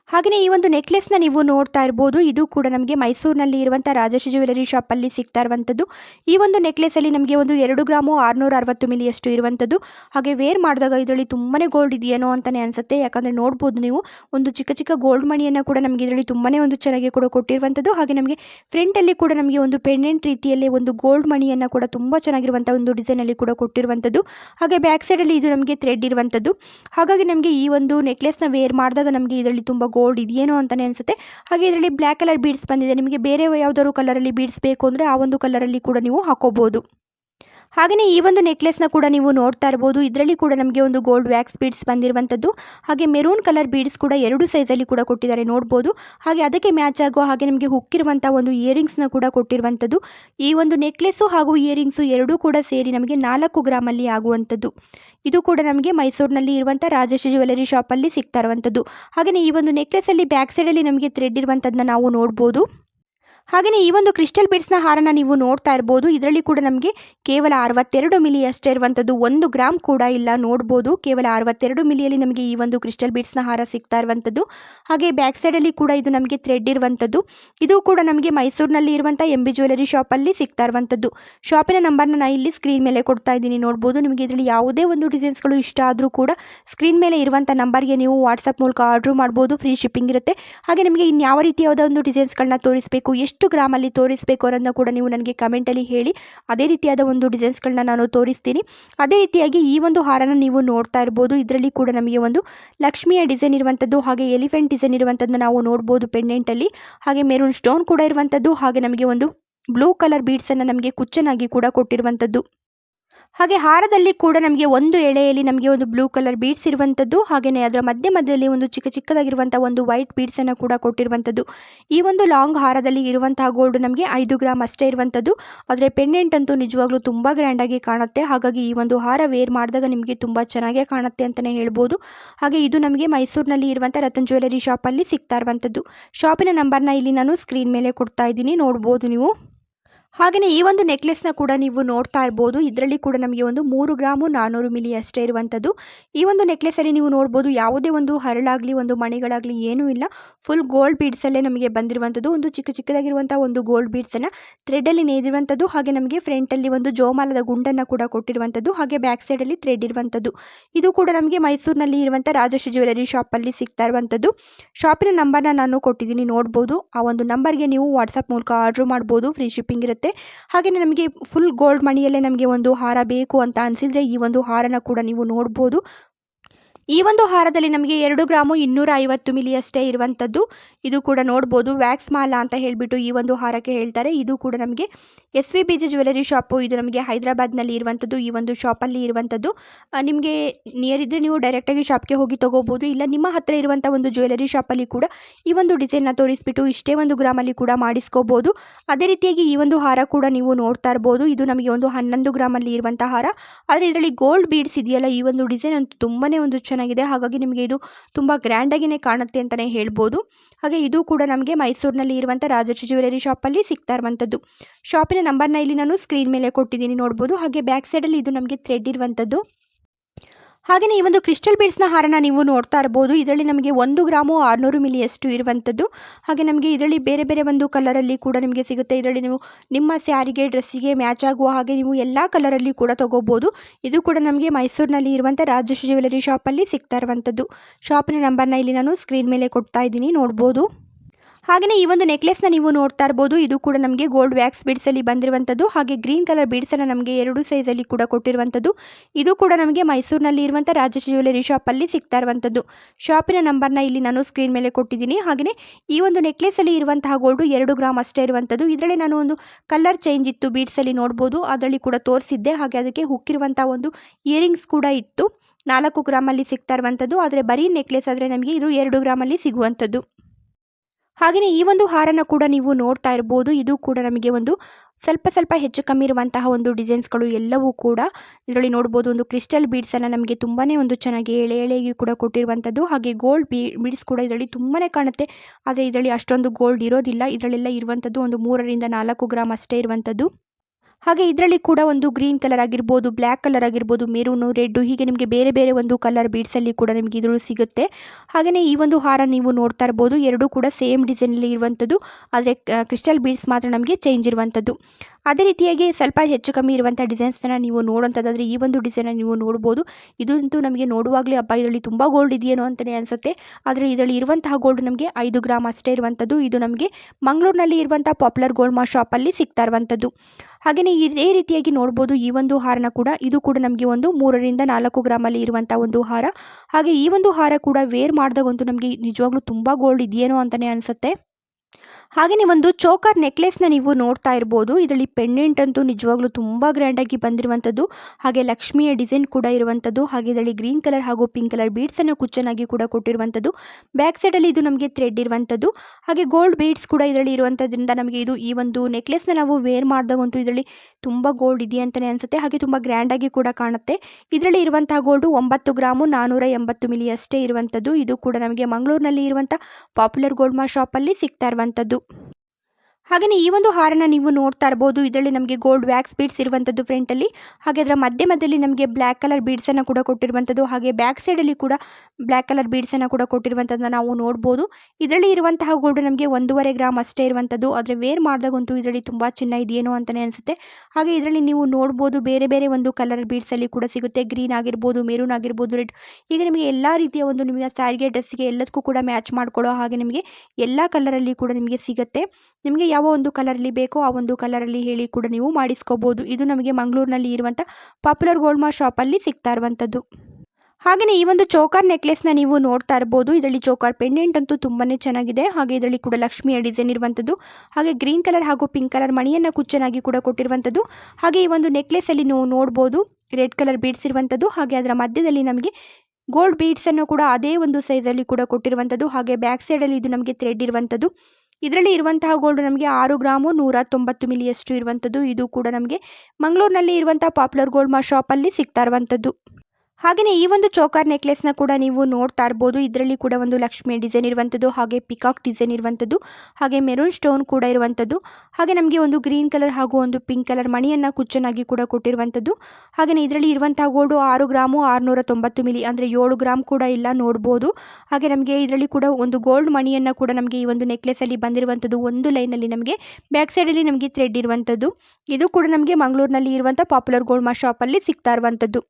ಹಾಗೆಯೇ ಈ ಒಂದು ನೆಕ್ಲೆಸ್ನ ನೀವು ನೋಡ್ತಾ ಇರ್ಬೋದು. ಇದು ಕೂಡ ನಮಗೆ ಮೈಸೂರಿನಲ್ಲಿ ಇರುವಂಥ ರಾಜಶ್ರೀ ಜ್ಯುವೆಲರಿ ಶಾಪಲ್ಲಿ ಸಿಗ್ತಾ ಇರುವಂಥದ್ದು ಈ ಒಂದು ನೆಕ್ಲೆಸಲ್ಲಿ ನಮಗೆ ಒಂದು ಎರಡು ಗ್ರಾಮು ಆರುನೂರ ಅರವತ್ತು ಮಿಲಿಯಷ್ಟು ಇರುವಂಥದ್ದು ಹಾಗೆ ವೇರ್ ಮಾಡಿದಾಗ ಇದರಲ್ಲಿ ತುಂಬಾ ಗೋಲ್ಡ್ ಇದೆಯೇನೋ ಅಂತಲೇ ಅನಿಸುತ್ತೆ. ಯಾಕಂದರೆ ನೋಡ್ಬೋದು ನೀವು, ಒಂದು ಚಿಕ್ಕ ಚಿಕ್ಕ ಗೋಲ್ಡ್ ಮಣಿಯನ್ನು ಕೂಡ ನಮಗೆ ಇದರಲ್ಲಿ ತುಂಬಾ ಒಂದು ಚೆನ್ನಾಗಿ ಕೂಡ ಕೊಟ್ಟಿರುವಂಥದ್ದು ಹಾಗೆ ನಮಗೆ ಫ್ರಂಟಲ್ಲಿ ಕೂಡ ನಮಗೆ ಒಂದು ಪೆಂಡೆಂಟ್ ರೀತಿಯಲ್ಲಿ ಒಂದು ಗೋಲ್ಡ್ ಮಣಿಯನ್ನು ಕೂಡ ತುಂಬ ಚೆನ್ನಾಗಿರುವಂಥ ಒಂದು ಡಿಸೈನಲ್ಲಿ ಕೂಡ ಕೊಟ್ಟಿರುವಂಥದ್ದು ಹಾಗೆ ಬ್ಯಾಕ್ ಸೈಡಲ್ಲಿ ಇದು ನಮಗೆ ಥ್ರೆಡ್ ಇರುವಂಥದ್ದು ಹಾಗಾಗಿ ನಮಗೆ ಈ ಒಂದು ನೆಕ್ಲೆಸ್ನ ವೇರ್ ಮಾಡಿದಾಗ ನಮಗೆ ಇದರಲ್ಲಿ ತುಂಬ ಗೋಲ್ಡ್ ಇದೆಯೇನೋ ಅಂತಲೇ ಅನಿಸುತ್ತೆ. ಹಾಗೆ ಇದರಲ್ಲಿ ಬ್ಲ್ಯಾಕ್ ಕಲರ್ ಬೀಡ್ಸ್ ಬಂದಿದೆ. ನಿಮಗೆ ಬೇರೆ ಯಾವುದಾದ್ರು ಕಲರಲ್ಲಿ ಬೀಡ್ಸ್ ಬೇಕು ಅಂದರೆ ಆ ಒಂದು ಕಲರಲ್ಲಿ ಕೂಡ ನೀವು ಹಾಕೋಬೋದು. ಹಾಗೆಯೇ ಈ ಒಂದು ನೆಕ್ಲೆಸ್ನ ಕೂಡ ನೀವು ನೋಡ್ತಾ ಇರ್ಬೋದು. ಇದರಲ್ಲಿ ಕೂಡ ನಮಗೆ ಒಂದು ಗೋಲ್ಡ್ ವ್ಯಾಕ್ಸ್ ಬೀಡ್ಸ್ ಬಂದಿರುವಂಥದ್ದು ಹಾಗೆ ಮೆರೂನ್ ಕಲರ್ ಬೀಡ್ಸ್ ಕೂಡ ಎರಡು ಸೈಜಲ್ಲಿ ಕೂಡ ಕೊಟ್ಟಿದ್ದಾರೆ ನೋಡ್ಬೋದು. ಹಾಗೆ ಅದಕ್ಕೆ ಮ್ಯಾಚ್ ಆಗೋ ಹಾಗೆ ನಮಗೆ ಹುಕ್ಕಿರುವಂಥ ಒಂದು ಇಯರಿಂಗ್ಸ್ನ ಕೂಡ ಕೊಟ್ಟಿರುವಂಥದ್ದು ಈ ಒಂದು ನೆಕ್ಲೆಸ್ಸು ಹಾಗೂ ಇಯರಿಂಗ್ಸು ಎರಡೂ ಕೂಡ ಸೇರಿ ನಮಗೆ ನಾಲ್ಕು ಗ್ರಾಮಲ್ಲಿ ಆಗುವಂಥದ್ದು ಇದು ಕೂಡ ನಮಗೆ ಮೈಸೂರಿನಲ್ಲಿ ಇರುವಂಥ ರಾಜಶ್ರೀ ಜ್ಯುವೆಲರಿ ಶಾಪಲ್ಲಿ ಸಿಗ್ತಾ ಇರುವಂಥದ್ದು ಹಾಗೆಯೇ ಈ ಒಂದು ನೆಕ್ಲೆಸಲ್ಲಿ ಬ್ಯಾಕ್ ಸೈಡಲ್ಲಿ ನಮಗೆ ಥ್ರೆಡ್ ಇರುವಂಥದ್ದನ್ನ ನಾವು ನೋಡ್ಬೋದು. ಹಾಗೆಯೇ ಈ ಒಂದು ಕ್ರಿಸ್ಟಲ್ ಬೀಡ್ಸ್ನ ಹಾರನ ನೀವು ನೋಡ್ತಾ ಇರ್ಬೋದು. ಇದರಲ್ಲಿ ಕೂಡ ನಮಗೆ ಕೇವಲ ಅರವತ್ತೆರಡು ಮಿಲಿ ಅಷ್ಟೇ ಇರುವಂಥದ್ದು ಒಂದು ಗ್ರಾಮ್ ಕೂಡ ಇಲ್ಲ. ನೋಡ್ಬೋದು. ಕೇವಲ ಅರವತ್ತೆರಡು ಮಿಲಿಯಲ್ಲಿ ನಮಗೆ ಈ ಒಂದು ಕ್ರಿಸ್ಟಲ್ ಬೀಡ್ಸ್ನ ಹಾರ ಸಿಗ್ತಾ ಇರುವಂಥದ್ದು. ಹಾಗೆ ಬ್ಯಾಕ್ ಸೈಡಲ್ಲಿ ಕೂಡ ಇದು ನಮಗೆ ಥ್ರೆಡ್ ಇರುವಂಥದ್ದು. ಇದು ಕೂಡ ನಮಗೆ ಮೈಸೂರಿನಲ್ಲಿ ಇರುವಂಥ ಎಂ ಬಿ ಜ್ಯುವೆಲರಿ ಶಾಪಲ್ಲಿ ಸಿಗ್ತಾ ಇರುವಂಥದ್ದು. ಶಾಪಿನ ನಂಬರ್ನ ನಾನು ಇಲ್ಲಿ ಸ್ಕ್ರೀನ್ ಮೇಲೆ ಕೊಡ್ತಾ ಇದ್ದೀನಿ. ನೋಡ್ಬೋದು. ನಿಮಗೆ ಇದರಲ್ಲಿ ಯಾವುದೇ ಒಂದು ಡಿಸೈನ್ಸ್ಗಳು ಇಷ್ಟ ಆದರೂ ಕೂಡ ಸ್ಕ್ರೀನ್ ಮೇಲೆ ಇರುವಂಥ ನಂಬರ್ಗೆ ನೀವು ವಾಟ್ಸಪ್ ಮೂಲಕ ಆರ್ಡ್ರ್ ಮಾಡ್ಬೋದು. ಫ್ರೀ ಶಿಪ್ಪಿಂಗ್ ಇರುತ್ತೆ. ಹಾಗೆ ನಿಮಗೆ ಇನ್ಯಾವ ರೀತಿಯಾದ ಒಂದು ಡಿಸೈನ್ಸ್ಗಳನ್ನ ತೋರಿಸಬೇಕು, ಎಷ್ಟು ಗ್ರಾಮಲ್ಲಿ ತೋರಿಸಬೇಕು ಅನ್ನೋದನ್ನ ಕೂಡ ನೀವು ನನಗೆ ಕಮೆಂಟಲ್ಲಿ ಹೇಳಿ. ಅದೇ ರೀತಿಯಾದ ಒಂದು ಡಿಸೈನ್ಸ್ಗಳನ್ನ ನಾನು ತೋರಿಸ್ತೀನಿ. ಅದೇ ರೀತಿಯಾಗಿ ಈ ಒಂದು ಹಾರನ ನೀವು ನೋಡ್ತಾ ಇರ್ಬೋದು. ಇದರಲ್ಲಿ ಕೂಡ ನಮಗೆ ಒಂದು ಲಕ್ಷ್ಮಿಯ ಡಿಸೈನ್ ಇರುವಂಥದ್ದು ಹಾಗೆ ಎಲಿಫೆಂಟ್ ಡಿಸೈನ್ ಇರುವಂಥದ್ದನ್ನ ನಾವು ನೋಡ್ಬೋದು ಪೆಂಡೆಂಟಲ್ಲಿ ಹಾಗೆ ಮೆರೂನ್ ಸ್ಟೋನ್ ಕೂಡ ಇರುವಂಥದ್ದು ಹಾಗೆ ನಮಗೆ ಒಂದು ಬ್ಲೂ ಕಲರ್ ಬೀಡ್ಸನ್ನು ನಮಗೆ ಕುಚ್ಚನಾಗಿ ಕೂಡ ಕೊಟ್ಟಿರುವಂಥದ್ದು ಹಾಗೆ ಹಾರದಲ್ಲಿ ಕೂಡ ನಮಗೆ ಒಂದು ಎಳೆಯಲ್ಲಿ ನಮಗೆ ಒಂದು ಬ್ಲೂ ಕಲರ್ ಬೀಡ್ಸ್ ಇರುವಂಥದ್ದು ಹಾಗೆಯೇ ಅದರ ಮಧ್ಯ ಮಧ್ಯದಲ್ಲಿ ಒಂದು ಚಿಕ್ಕ ಚಿಕ್ಕದಾಗಿರುವಂಥ ಒಂದು ವೈಟ್ ಬೀಡ್ಸನ್ನು ಕೂಡ ಕೊಟ್ಟಿರುವಂಥದ್ದು ಈ ಒಂದು ಲಾಂಗ್ ಹಾರದಲ್ಲಿ ಇರುವಂತಹ ಗೋಲ್ಡ್ ನಮಗೆ ಐದು ಗ್ರಾಮ್ ಅಷ್ಟೇ ಇರುವಂಥದ್ದು ಆದರೆ ಪೆಂಡೆಂಟ್ ಅಂತೂ ನಿಜವಾಗ್ಲೂ ತುಂಬ ಗ್ರ್ಯಾಂಡಾಗಿ ಕಾಣುತ್ತೆ. ಹಾಗಾಗಿ ಈ ಒಂದು ಹಾರ ವೇರ್ ಮಾಡಿದಾಗ ನಿಮಗೆ ತುಂಬ ಚೆನ್ನಾಗೇ ಕಾಣುತ್ತೆ ಅಂತಲೇ ಹೇಳ್ಬೋದು. ಹಾಗೆ ಇದು ನಮಗೆ ಮೈಸೂರಿನಲ್ಲಿ ಇರುವಂಥ ರತನ್ ಜ್ಯುವೆಲರಿ ಶಾಪಲ್ಲಿ ಸಿಗ್ತಾ ಇರುವಂಥದ್ದು ಶಾಪಿನ ನಂಬರ್ನ ಇಲ್ಲಿ ನಾನು ಸ್ಕ್ರೀನ್ ಮೇಲೆ ಕೊಡ್ತಾ ಇದ್ದೀನಿ. ನೋಡ್ಬೋದು ನೀವು. ಹಾಗೆಯೇ ಈ ಒಂದು ನೆಕ್ಲೆಸ್ನ ಕೂಡ ನೀವು ನೋಡ್ತಾ ಇರ್ಬೋದು. ಇದರಲ್ಲಿ ಕೂಡ ನಮಗೆ ಒಂದು ಮೂರು ಗ್ರಾಮು ನಾನ್ನೂರು ಮಿಲಿ ಅಷ್ಟೇ ಇರುವಂಥದ್ದು. ಈ ಒಂದು ನೆಕ್ಲೆಸಲ್ಲಿ ನೀವು ನೋಡ್ಬೋದು ಯಾವುದೇ ಒಂದು ಹರಳಾಗಲಿ, ಒಂದು ಮಣಿಗಳಾಗಲಿ ಏನೂ ಇಲ್ಲ. ಫುಲ್ ಗೋಲ್ಡ್ ಬೀಡ್ಸಲ್ಲೇ ನಮಗೆ ಬಂದಿರುವಂಥದ್ದು. ಒಂದು ಚಿಕ್ಕ ಚಿಕ್ಕದಾಗಿರುವಂಥ ಒಂದು ಗೋಲ್ಡ್ ಬೀಡ್ಸನ್ನು ಥ್ರೆಡಲ್ಲಿ ನೇದಿರುವಂಥದ್ದು. ಹಾಗೆ ನಮಗೆ ಫ್ರಂಟಲ್ಲಿ ಒಂದು ಜೋಮಾಲದ ಗುಂಡನ್ನು ಕೂಡ ಕೊಟ್ಟಿರುವಂಥದ್ದು. ಹಾಗೆ ಬ್ಯಾಕ್ ಸೈಡಲ್ಲಿ ಥ್ರೆಡ್ ಇರುವಂಥದ್ದು. ಇದು ಕೂಡ ನಮಗೆ ಮೈಸೂರಿನಲ್ಲಿ ಇರುವಂಥ ರಾಜಶ್ರೀ ಜ್ಯುವೆಲರಿ ಶಾಪಲ್ಲಿ ಸಿಗ್ತಾ ಇರುವಂಥದ್ದು. ಶಾಪಿನ ನಂಬರ್ನ ನಾನು ಕೊಟ್ಟಿದ್ದೀನಿ, ನೋಡ್ಬೋದು. ಆ ಒಂದು ನಂಬರ್ಗೆ ನೀವು ವಾಟ್ಸಪ್ ಮೂಲಕ ಆರ್ಡ್ರ್ ಮಾಡ್ಬೋದು. ಫ್ರೀ ಶಿಪ್ಪಿಂಗ್ ಇರುತ್ತೆ. ಹಾಗೆಯೇ ನಮಗೆ ಫುಲ್ ಗೋಲ್ಡ್ ಮಣಿಯಲ್ಲೇ ನಮಗೆ ಒಂದು ಹಾರ ಬೇಕು ಅಂತ ಅನಿಸಿದರೆ ಈ ಒಂದು ಹಾರನ ಕೂಡ ನೀವು ನೋಡ್ಬೋದು. ಈ ಒಂದು ಹಾರದಲ್ಲಿ ನಮಗೆ ಎರಡು ಗ್ರಾಮು ಇನ್ನೂರ ಐವತ್ತು ಮಿಲಿಯಷ್ಟೇ ಇರುವಂಥದ್ದು. ಇದು ಕೂಡ ನೋಡ್ಬೋದು. ವ್ಯಾಕ್ಸ್ ಮಾಲ ಅಂತ ಹೇಳಿಬಿಟ್ಟು ಈ ಒಂದು ಹಾರಕ್ಕೆ ಹೇಳ್ತಾರೆ. ಇದು ಕೂಡ ನಮಗೆ S V B G jewellery shop ಇದು ನಮಗೆ ಹೈದರಾಬಾದ್ನಲ್ಲಿ ಇರುವಂಥದ್ದು, ಈ ಒಂದು ಶಾಪಲ್ಲಿ ಇರುವಂಥದ್ದು. ನಿಮಗೆ ನಿಯರ್ ಇದ್ದರೆ ನೀವು ಡೈರೆಕ್ಟಾಗಿ ಶಾಪ್ಗೆ ಹೋಗಿ ತೊಗೋಬೋದು. ಇಲ್ಲ, ನಿಮ್ಮ ಹತ್ತಿರ ಇರುವಂಥ ಒಂದು ಜ್ಯುವೆಲರಿ ಶಾಪಲ್ಲಿ ಕೂಡ ಈ ಒಂದು ಡಿಸೈನ್ನ ತೋರಿಸ್ಬಿಟ್ಟು ಇಷ್ಟೇ ಒಂದು ಗ್ರಾಮಲ್ಲಿ ಕೂಡ ಮಾಡಿಸ್ಕೋಬೋದು. ಅದೇ ರೀತಿಯಾಗಿ ಈ ಒಂದು ಹಾರ ಕೂಡ ನೀವು ನೋಡ್ತಾ ಇರ್ಬೋದು. ಇದು ನಮಗೆ ಒಂದು ಹನ್ನೊಂದು ಗ್ರಾಮಲ್ಲಿ ಇರುವಂಥ ಹಾರ. ಆದರೆ ಇದರಲ್ಲಿ ಗೋಲ್ಡ್ ಬೀಡ್ಸ್ ಇದೆಯಲ್ಲ, ಈ ಒಂದು ಡಿಸೈನ್ ಅಂತೂ ತುಂಬಾ ಒಂದು ಚೆನ್ನಾಗಿದೆ. ಹಾಗಾಗಿ ನಿಮಗೆ ಇದು ತುಂಬ ಆಗಿನೇ ಕಾಣುತ್ತೆ ಅಂತಲೇ ಹೇಳ್ಬೋದು. ಹಾಗೆ ಇದು ಕೂಡ ನಮಗೆ ಮೈಸೂರಿನಲ್ಲಿ ಇರುವಂಥ ರಾಜರ್ಷಿ ಜ್ಯುವೆಲರಿ ಶಾಪಲ್ಲಿ ಸಿಗ್ತಾ ಇರುವಂಥದ್ದು ಶಾಪಿನ ನಂಬರ್ನ ಇಲ್ಲಿ ನಾನು ಸ್ಕ್ರೀನ್ ಮೇಲೆ ಕೊಟ್ಟಿದ್ದೀನಿ ನೋಡ್ಬೋದು. ಹಾಗೆ ಬ್ಯಾಕ್ ಸೈಡಲ್ಲಿ ಇದು ನಮಗೆ ಥ್ರೆಡ್ ಇರುವಂಥದ್ದು ಹಾಗೆಯೇ ಈ ಒಂದು ಕ್ರಿಸ್ಟಲ್ ಬೀಡ್ಸ್ನ ಹಾರನ ನೀವು ನೋಡ್ತಾ ಇರ್ಬೋದು. ಇದರಲ್ಲಿ ನಮಗೆ ಒಂದು ಗ್ರಾಮು ಆರುನೂರು ಮಿಲಿಯಷ್ಟು ಇರುವಂಥದ್ದು. ಹಾಗೆ ನಮಗೆ ಇದರಲ್ಲಿ ಬೇರೆ ಬೇರೆ ಒಂದು ಕಲರಲ್ಲಿ ಕೂಡ ನಿಮಗೆ ಸಿಗುತ್ತೆ. ಇದರಲ್ಲಿ ನೀವು ನಿಮ್ಮ ಸ್ಯಾರಿಗೆ, ಡ್ರೆಸ್ಸಿಗೆ ಮ್ಯಾಚ್ ಆಗುವ ಹಾಗೆ ನೀವು ಎಲ್ಲ ಕಲರಲ್ಲಿ ಕೂಡ ತೊಗೋಬೋದು. ಇದು ಕೂಡ ನಮಗೆ ಮೈಸೂರಿನಲ್ಲಿ ಇರುವಂಥ ರಾಜಶ್ರೀ ಜ್ಯುವೆಲರಿ ಶಾಪಲ್ಲಿ ಸಿಗ್ತಾ ಇರುವಂಥದ್ದು. ಶಾಪಿನ ನಂಬರ್ನ ಇಲ್ಲಿ ನಾನು ಸ್ಕ್ರೀನ್ ಮೇಲೆ ಕೊಡ್ತಾ ಇದ್ದೀನಿ. ನೋಡ್ಬೋದು. ಹಾಗೆಯೇ ಈ ಒಂದು ನೆಕ್ಲೆಸ್ನ ನೀವು ನೋಡ್ತಾ ಇರ್ಬೋದು. ಇದು ಕೂಡ ನಮಗೆ ಗೋಲ್ಡ್ ವ್ಯಾಕ್ಸ್ ಬೀಡ್ಸಲ್ಲಿ ಬಂದಿರುವಂಥದ್ದು ಹಾಗೆ ಗ್ರೀನ್ ಕಲರ್ ಬೀಡ್ಸನ್ನು ನಮಗೆ ಎರಡು ಸೈಜಲ್ಲಿ ಕೂಡ ಕೊಟ್ಟಿರುವಂಥದ್ದು ಇದು ಕೂಡ ನಮಗೆ ಮೈಸೂರಿನಲ್ಲಿ ಇರುವಂಥ ರಾಜ ಜ್ಯುವೆಲರಿ ಶಾಪಲ್ಲಿ ಸಿಗ್ತಾ ಇರುವಂಥದ್ದು ಶಾಪಿನ ನಂಬರ್ನ ಇಲ್ಲಿ ನಾನು ಸ್ಕ್ರೀನ್ ಮೇಲೆ ಕೊಟ್ಟಿದ್ದೀನಿ. ಹಾಗೆಯೇ ಈ ಒಂದು ನೆಕ್ಲೆಸಲ್ಲಿ ಇರುವಂತಹ ಗೋಲ್ಡು ಎರಡು ಗ್ರಾಮ್ ಅಷ್ಟೇ ಇರುವಂಥದ್ದು ಇದರಲ್ಲಿ ನಾನು ಒಂದು ಕಲರ್ ಚೇಂಜ್ ಇತ್ತು ಬೀಡ್ಸಲ್ಲಿ ನೋಡ್ಬೋದು. ಅದರಲ್ಲಿ ಕೂಡ ತೋರಿಸಿದ್ದೆ. ಹಾಗೆ ಅದಕ್ಕೆ ಹುಕ್ಕಿರುವಂಥ ಒಂದು ಇಯರಿಂಗ್ಸ್ ಕೂಡ ಇತ್ತು. ನಾಲ್ಕು ಗ್ರಾಮಲ್ಲಿ ಸಿಗ್ತಾ ಇರುವಂಥದ್ದು ಆದರೆ ಬರೀ ನೆಕ್ಲೆಸ್ ಆದರೆ ನಮಗೆ ಇದು ಎರಡು ಗ್ರಾಮಲ್ಲಿ ಸಿಗುವಂಥದ್ದು ಹಾಗೆಯೇ ಈ ಒಂದು ಹಾರನ ಕೂಡ ನೀವು ನೋಡ್ತಾ ಇರ್ಬೋದು. ಇದು ಕೂಡ ನಮಗೆ ಒಂದು ಸ್ವಲ್ಪ ಸ್ವಲ್ಪ ಹೆಚ್ಚು ಕಮ್ಮಿ ಇರುವಂತಹ ಒಂದು ಡಿಸೈನ್ಸ್ಗಳು ಎಲ್ಲವೂ ಕೂಡ ಇದರಲ್ಲಿ ನೋಡ್ಬೋದು. ಒಂದು ಕ್ರಿಸ್ಟಲ್ ಬೀಡ್ಸನ್ನು ನಮಗೆ ತುಂಬಾ ಒಂದು ಚೆನ್ನಾಗಿ ಎಳೆ ಎಳೆಗೆ ಕೂಡ ಕೊಟ್ಟಿರುವಂಥದ್ದು ಹಾಗೆ ಗೋಲ್ಡ್ ಬೀ ಬೀಡ್ಸ್ ಕೂಡ ಇದರಲ್ಲಿ ತುಂಬಾ ಕಾಣುತ್ತೆ. ಆದರೆ ಇದರಲ್ಲಿ ಅಷ್ಟೊಂದು ಗೋಲ್ಡ್ ಇರೋದಿಲ್ಲ. ಇದರಲ್ಲೆಲ್ಲ ಇರುವಂಥದ್ದು ಒಂದು ಮೂರರಿಂದ ನಾಲ್ಕು ಗ್ರಾಮ್ ಅಷ್ಟೇ ಇರುವಂಥದ್ದು ಹಾಗೆ ಇದರಲ್ಲಿ ಕೂಡ ಒಂದು ಗ್ರೀನ್ ಕಲರ್ ಆಗಿರ್ಬೋದು ಬ್ಲ್ಯಾಕ್ ಕಲರ್ ಆಗಿರ್ಬೋದು, ಮೆರೂನು, ರೆಡ್ಡು, ಹೀಗೆ ನಿಮಗೆ ಬೇರೆ ಬೇರೆ ಒಂದು ಕಲರ್ ಬೀಡ್ಸಲ್ಲಿ ಕೂಡ ನಿಮಗೆ ಇದರಲ್ಲಿ ಸಿಗುತ್ತೆ. ಹಾಗೆಯೇ ಈ ಒಂದು ಹಾರ ನೀವು ನೋಡ್ತಾ ಇರ್ಬೋದು, ಎರಡೂ ಕೂಡ ಸೇಮ್ ಡಿಸೈನಲ್ಲಿ ಇರುವಂಥದ್ದು, ಆದರೆ ಕ್ರಿಸ್ಟಲ್ ಬೀಡ್ಸ್ ಮಾತ್ರ ನಮಗೆ ಚೇಂಜ್ ಇರುವಂಥದ್ದು. ಅದೇ ರೀತಿಯಾಗಿ ಸ್ವಲ್ಪ ಹೆಚ್ಚು ಕಮ್ಮಿ ಇರುವಂಥ ಡಿಸೈನ್ಸ್ನ ನೀವು ನೋಡೋಂಥದ್ದಾದರೆ ಈ ಒಂದು ಡಿಸೈನ ನೀವು ನೋಡ್ಬೋದು. ಇದಂತೂ ನಮಗೆ ನೋಡುವಾಗಲೇ ಹಬ್ಬ ಇದರಲ್ಲಿ ತುಂಬ ಗೋಲ್ಡ್ ಇದೆಯೇನೋ ಅಂತಲೇ ಅನಿಸುತ್ತೆ. ಆದರೆ ಇದರಲ್ಲಿ ಇರುವಂತಹ ಗೋಲ್ಡ್ ನಮಗೆ ಐದು ಗ್ರಾಮ್ ಅಷ್ಟೇ ಇರುವಂಥದ್ದು. ಇದು ನಮಗೆ ಮಂಗಳೂರಿನಲ್ಲಿ ಇರುವಂಥ ಪಾಪ್ಯುಲರ್ ಗೋಲ್ಡ್ ಮಾ ಶಾಪಲ್ಲಿ ಸಿಗ್ತಾ ಇರುವಂಥದ್ದು. ಹಾಗೆಯೇ ಇದೇ ರೀತಿಯಾಗಿ ನೋಡ್ಬೋದು ಈ ಒಂದು ಹಾರನ ಕೂಡ. ಇದು ಕೂಡ ನಮಗೆ ಒಂದು ಮೂರರಿಂದ ನಾಲ್ಕು ಗ್ರಾಮಲ್ಲಿ ಇರುವಂಥ ಒಂದು ಹಾರ. ಹಾಗೆ ಈ ಒಂದು ಹಾರ ಕೂಡ ವೇರ್ ಮಾಡಿದಾಗಂತೂ ನಮಗೆ ನಿಜವಾಗ್ಲೂ ತುಂಬ ಗೋಲ್ಡ್ ಇದೆಯೇನೋ ಅಂತಲೇ ಅನಿಸುತ್ತೆ. ಹಾಗೆಯೇ ಒಂದು ಚೋಕರ್ ನೆಕ್ಲೆಸ್ನ ನೀವು ನೋಡ್ತಾ ಇರ್ಬೋದು. ಇದರಲ್ಲಿ ಪೆಂಡೆಂಟ್ ಅಂತೂ ನಿಜವಾಗ್ಲೂ ತುಂಬ ಗ್ರ್ಯಾಂಡಾಗಿ ಬಂದಿರುವಂಥದ್ದು ಹಾಗೆ ಲಕ್ಷ್ಮಿಯ ಡಿಸೈನ್ ಕೂಡ ಇರುವಂಥದ್ದು ಹಾಗೆ ಇದರಲ್ಲಿ ಗ್ರೀನ್ ಕಲರ್ ಹಾಗೂ ಪಿಂಕ್ ಕಲರ್ ಬೀಡ್ಸನ್ನು ಕುಚ್ಚನಾಗಿ ಕೂಡ ಕೊಟ್ಟಿರುವಂಥದ್ದು ಬ್ಯಾಕ್ ಸೈಡಲ್ಲಿ ಇದು ನಮಗೆ ಥ್ರೆಡ್ ಇರುವಂಥದ್ದು ಹಾಗೆ ಗೋಲ್ಡ್ ಬೀಡ್ಸ್ ಕೂಡ ಇದರಲ್ಲಿ ಇರುವಂಥದ್ರಿಂದ ನಮಗೆ ಇದು ಈ ಒಂದು ನೆಕ್ಲೆಸ್ನ ನಾವು ವೇರ್ ಮಾಡಿದಾಗಂತೂ ಇದರಲ್ಲಿ ತುಂಬ ಗೋಲ್ಡ್ ಇದೆ ಅಂತಲೇ ಅನಿಸುತ್ತೆ. ಹಾಗೆ ತುಂಬ ಗ್ರ್ಯಾಂಡಾಗಿ ಕೂಡ ಕಾಣುತ್ತೆ. ಇದರಲ್ಲಿ ಇರುವಂತಹ ಗೋಲ್ಡು ಒಂಬತ್ತು ಗ್ರಾಮು ನಾನ್ನೂರ ಎಂಬತ್ತು ಮಿಲಿ ಅಷ್ಟೇ ಇರುವಂಥದ್ದು ಇದು ಕೂಡ ನಮಗೆ ಮಂಗಳೂರಿನಲ್ಲಿ ಇರುವಂಥ ಪಾಪ್ಯುಲರ್ ಗೋಲ್ಡ್ ಮಾ ಶಾಪಲ್ಲಿ ಸಿಗ್ತಾ ಇರುವಂಥದ್ದು ಆಯಿತು ಹಾಗೆಯೇ ಈ ಒಂದು ಹಾರನ ನೀವು ನೋಡ್ತಾ ಇರ್ಬೋದು. ಇದರಲ್ಲಿ ನಮಗೆ ಗೋಲ್ಡ್ ವ್ಯಾಕ್ಸ್ ಬೀಡ್ಸ್ ಇರುವಂಥದ್ದು ಫ್ರಂಟಲ್ಲಿ ಹಾಗೆ ಅದರ ಮಧ್ಯ ಮಧ್ಯದಲ್ಲಿ ನಮಗೆ ಬ್ಲ್ಯಾಕ್ ಕಲರ್ ಬೀಡ್ಸನ್ನು ಕೂಡ ಕೊಟ್ಟಿರುವಂಥದ್ದು ಹಾಗೆ ಬ್ಯಾಕ್ ಸೈಡಲ್ಲಿ ಕೂಡ ಬ್ಲ್ಯಾಕ್ ಕಲರ್ ಬೀಡ್ಸನ್ನು ಕೂಡ ಕೊಟ್ಟಿರುವಂಥದ್ದನ್ನು ನಾವು ನೋಡ್ಬೋದು. ಇದರಲ್ಲಿ ಇರುವಂತಹ ಗೋಲ್ಡ್ ನಮಗೆ ಒಂದೂವರೆ ಗ್ರಾಮ್ ಅಷ್ಟೇ ಇರುವಂಥದ್ದು ಆದರೆ ವೇರ್ ಮಾಡಿದಾಗಂತೂ ಇದರಲ್ಲಿ ತುಂಬ ಚಿನ್ನ ಇದೆಯೇನೋ ಅಂತಲೇ ಅನಿಸುತ್ತೆ. ಹಾಗೆ ಇದರಲ್ಲಿ ನೀವು ನೋಡ್ಬೋದು ಬೇರೆ ಬೇರೆ ಒಂದು ಕಲರ್ ಬೀಡ್ಸಲ್ಲಿ ಕೂಡ ಸಿಗುತ್ತೆ. ಗ್ರೀನ್ ಆಗಿರ್ಬೋದು ಮೆರೂನ್ ಆಗಿರ್ಬೋದು ರೆಡ್ ಈಗ ನಿಮಗೆ ಎಲ್ಲ ರೀತಿಯ ಒಂದು ನಿಮಗೆ ಸ್ಯಾರಿಗೆ ಡ್ರೆಸ್ಸಿಗೆ ಎಲ್ಲದಕ್ಕೂ ಕೂಡ ಮ್ಯಾಚ್ ಮಾಡ್ಕೊಳ್ಳೋ ಹಾಗೆ ನಿಮಗೆ ಎಲ್ಲ ಕಲರಲ್ಲಿ ಕೂಡ ನಿಮಗೆ ಸಿಗುತ್ತೆ. ನಿಮಗೆ ಯಾವ ಒಂದು ಕಲರಲ್ಲಿ ಬೇಕೋ ಆ ಒಂದು ಕಲರಲ್ಲಿ ಹೇಳಿ ಕೂಡ ನೀವು ಮಾಡಿಸ್ಕೋಬೋದು. ಇದು ನಮಗೆ ಮಂಗಳೂರಿನಲ್ಲಿ ಇರುವಂಥ ಪಾಪ್ಯುಲರ್ ಗೋಲ್ಡ್ ಮಾ ಶಾಪಲ್ಲಿ ಸಿಗ್ತಾ ಇರುವಂಥದ್ದು ಹಾಗೆಯೇ ಈ ಒಂದು ಚೋಕಾರ್ ನೆಕ್ಲೆಸ್ನ ನೀವು ನೋಡ್ತಾ ಇರ್ಬೋದು. ಇದರಲ್ಲಿ ಚೋಕಾರ್ ಪೆಂಡೆಂಟ್ ಅಂತೂ ತುಂಬಾ ಚೆನ್ನಾಗಿದೆ. ಹಾಗೆ ಇದರಲ್ಲಿ ಕೂಡ ಲಕ್ಷ್ಮಿಯ ಡಿಸೈನ್ ಇರುವಂಥದ್ದು ಹಾಗೆ ಗ್ರೀನ್ ಕಲರ್ ಹಾಗೂ ಪಿಂಕ್ ಕಲರ್ ಮಣಿಯನ್ನು ಕುಚ್ಚನಾಗಿ ಕೂಡ ಕೊಟ್ಟಿರುವಂಥದ್ದು ಹಾಗೆ ಈ ಒಂದು ನೆಕ್ಲೆಸಲ್ಲಿ ನೀವು ನೋಡ್ಬೋದು. ರೆಡ್ ಕಲರ್ ಬೀಡ್ಸ್ ಇರುವಂಥದ್ದು ಹಾಗೆ ಅದರ ಮಧ್ಯದಲ್ಲಿ ನಮಗೆ ಗೋಲ್ಡ್ ಬೀಡ್ಸನ್ನು ಕೂಡ ಅದೇ ಒಂದು ಸೈಜಲ್ಲಿ ಕೂಡ ಕೊಟ್ಟಿರುವಂಥದ್ದು ಹಾಗೆ ಬ್ಯಾಕ್ ಸೈಡಲ್ಲಿ ಇದು ನಮಗೆ ಥ್ರೆಡ್ ಇರುವಂಥದ್ದು ಇದರಲ್ಲಿ ಇರುವಂತಹ ಗೋಲ್ಡ್ ನಮಗೆ ಆರು ಗ್ರಾಮು ನೂರ ತೊಂಬತ್ತು ಮಿಲಿಯಷ್ಟು ಇರುವಂಥದ್ದು ಇದು ಕೂಡ ನಮಗೆ ಮಂಗಳೂರಿನಲ್ಲಿ ಇರುವಂಥ ಪಾಪ್ಯುಲರ್ ಗೋಲ್ಡ್ ಮಾ ಶಾಪಲ್ಲಿ ಸಿಗ್ತಾ ಇರುವಂಥದ್ದು ಹಾಗೆಯೇ ಈ ಒಂದು ಚೋಕರ್ ನೆಕ್ಲೆಸ್ನ ಕೂಡ ನೀವು ನೋಡ್ತಾ ಇರ್ಬೋದು. ಇದರಲ್ಲಿ ಕೂಡ ಒಂದು ಲಕ್ಷ್ಮಿ ಡಿಸೈನ್ ಇರುವಂಥದ್ದು ಹಾಗೆ ಪಿಕಾಕ್ ಡಿಸೈನ್ ಇರುವಂಥದ್ದು ಹಾಗೆ ಮೆರೂನ್ ಸ್ಟೋನ್ ಕೂಡ ಇರುವಂಥದ್ದು ಹಾಗೆ ನಮಗೆ ಒಂದು ಗ್ರೀನ್ ಕಲರ್ ಹಾಗೂ ಒಂದು ಪಿಂಕ್ ಕಲರ್ ಮಣಿಯನ್ನು ಕುಚ್ಚನಾಗಿ ಕೂಡ ಕೊಟ್ಟಿರುವಂಥದ್ದು ಹಾಗೆಯೇ ಇದರಲ್ಲಿ ಇರುವಂತಹ ಗೋಲ್ಡು ಆರು ಗ್ರಾಮು ಆರುನೂರ ತೊಂಬತ್ತು ಮಿಲಿ ಅಂದರೆ ಏಳು ಗ್ರಾಮ್ ಕೂಡ ಇಲ್ಲ ನೋಡ್ಬೋದು. ಹಾಗೆ ನಮಗೆ ಇದರಲ್ಲಿ ಕೂಡ ಒಂದು ಗೋಲ್ಡ್ ಮಣಿಯನ್ನು ಕೂಡ ನಮಗೆ ಈ ಒಂದು ನೆಕ್ಲೆಸಲ್ಲಿ ಬಂದಿರುವಂಥದ್ದು ಒಂದು ಲೈನಲ್ಲಿ ನಮಗೆ ಬ್ಯಾಕ್ ಸೈಡಲ್ಲಿ ನಮಗೆ ಥ್ರೆಡ್ ಇರುವಂಥದ್ದು ಇದು ಕೂಡ ನಮಗೆ ಮಂಗಳೂರಿನಲ್ಲಿ ಇರುವಂಥ ಪಾಪ್ಯುಲರ್ ಗೋಲ್ಡ್ ಮಾ ಶಾಪಲ್ಲಿ ಸಿಗ್ತಾ ಇರುವಂಥದ್ದು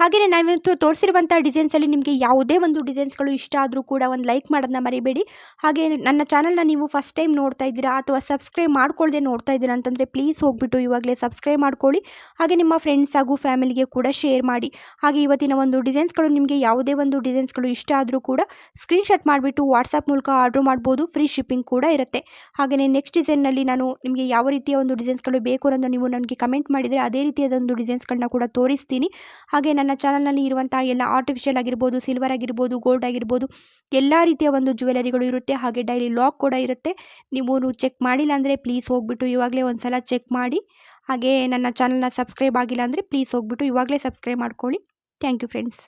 ಹಾಗೆಯೇ ನಾವಿವತ್ತು ತೋರಿಸಿರುವಂಥ ಡಿಸೈನ್ಸಲ್ಲಿ ನಿಮಗೆ ಯಾವುದೇ ಒಂದು ಡಿಸೈನ್ಸ್ಗಳು ಇಷ್ಟ ಆದರೂ ಕೂಡ ಒಂದು ಲೈಕ್ ಮಾಡೋದನ್ನ ಮರಿಬೇಡಿ. ಹಾಗೆ ನನ್ನ ಚಾನಲ್ನ ನೀವು ಫಸ್ಟ್ ಟೈಮ್ ನೋಡ್ತಾ ಇದ್ದೀರಾ ಅಥವಾ ಸಬ್ಸ್ಕ್ರೈಬ್ ಮಾಡ್ಕೊಳ್ಳದೆ ನೋಡ್ತಾ ಇದ್ದೀರಾ ಅಂತಂದರೆ ಪ್ಲೀಸ್ ಹೋಗಿಬಿಟ್ಟು ಇವಾಗಲೇ ಸಬ್ಸ್ಕ್ರೈಬ್ ಮಾಡ್ಕೊಳ್ಳಿ. ಹಾಗೆ ನಿಮ್ಮ ಫ್ರೆಂಡ್ಸ್ ಹಾಗೂ ಫ್ಯಾಮಿಲಿಗೆ ಕೂಡ ಶೇರ್ ಮಾಡಿ. ಹಾಗೆ ಇವತ್ತಿನ ಒಂದು ಡಿಸೈನ್ಸ್ಗಳು ನಿಮಗೆ ಯಾವುದೇ ಒಂದು ಡಿಸೈನ್ಸ್ಗಳು ಇಷ್ಟ ಆದರೂ ಕೂಡ ಸ್ಕ್ರೀನ್ಶಾಟ್ ಮಾಡಿಬಿಟ್ಟು ವಾಟ್ಸಪ್ ಮೂಲಕ ಆರ್ಡ್ರ್ ಮಾಡ್ಬೋದು. ಫ್ರೀ ಶಿಪ್ಪಿಂಗ್ ಕೂಡ ಇರುತ್ತೆ. ಹಾಗೆಯೇ ನೆಕ್ಸ್ಟ್ ಡಿಸೈನ್ನಲ್ಲಿ ನಾನು ನಿಮಗೆ ಯಾವ ರೀತಿಯ ಒಂದು ಡಿಸೈನ್ಸ್ಗಳು ಬೇಕು ಅನ್ನೋದು ನೀವು ನನಗೆ ಕಮೆಂಟ್ ಮಾಡಿದರೆ ಅದೇ ರೀತಿಯಾದ ಒಂದು ಡಿಸೈನ್ಸ್ಗಳನ್ನ ಕೂಡ ತೋರಿಸ್ತೀನಿ. ಹಾಗೆ ನನ್ನ ಚಾನಲ್ನಲ್ಲಿ ಇರುವಂತಹ ಎಲ್ಲ ಆರ್ಟಿಫಿಷಿಯಲ್ ಆಗಿರ್ಬೋದು ಸಿಲ್ವರ್ ಆಗಿರ್ಬೋದು ಗೋಲ್ಡ್ ಆಗಿರ್ಬೋದು, ಎಲ್ಲ ರೀತಿಯ ಒಂದು ಜ್ಯುವೆಲರಿಗಳು ಇರುತ್ತೆ. ಹಾಗೆ ಡೈಲಿ ಲಾಕ್ ಕೂಡ ಇರುತ್ತೆ. ನೀವು ಚೆಕ್ ಮಾಡಿಲ್ಲ ಅಂದರೆ ಪ್ಲೀಸ್ ಹೋಗ್ಬಿಟ್ಟು ಇವಾಗಲೇ ಒಂದು ಸಲ ಚೆಕ್ ಮಾಡಿ. ಹಾಗೆ ನನ್ನ ಚಾನಲ್ನ ಸಬ್ಸ್ಕ್ರೈಬ್ ಆಗಿಲ್ಲ ಅಂದರೆ ಪ್ಲೀಸ್ ಹೋಗ್ಬಿಟ್ಟು ಇವಾಗಲೇ ಸಬ್ಸ್ಕ್ರೈಬ್ ಮಾಡ್ಕೊಳ್ಳಿ. Thank you friends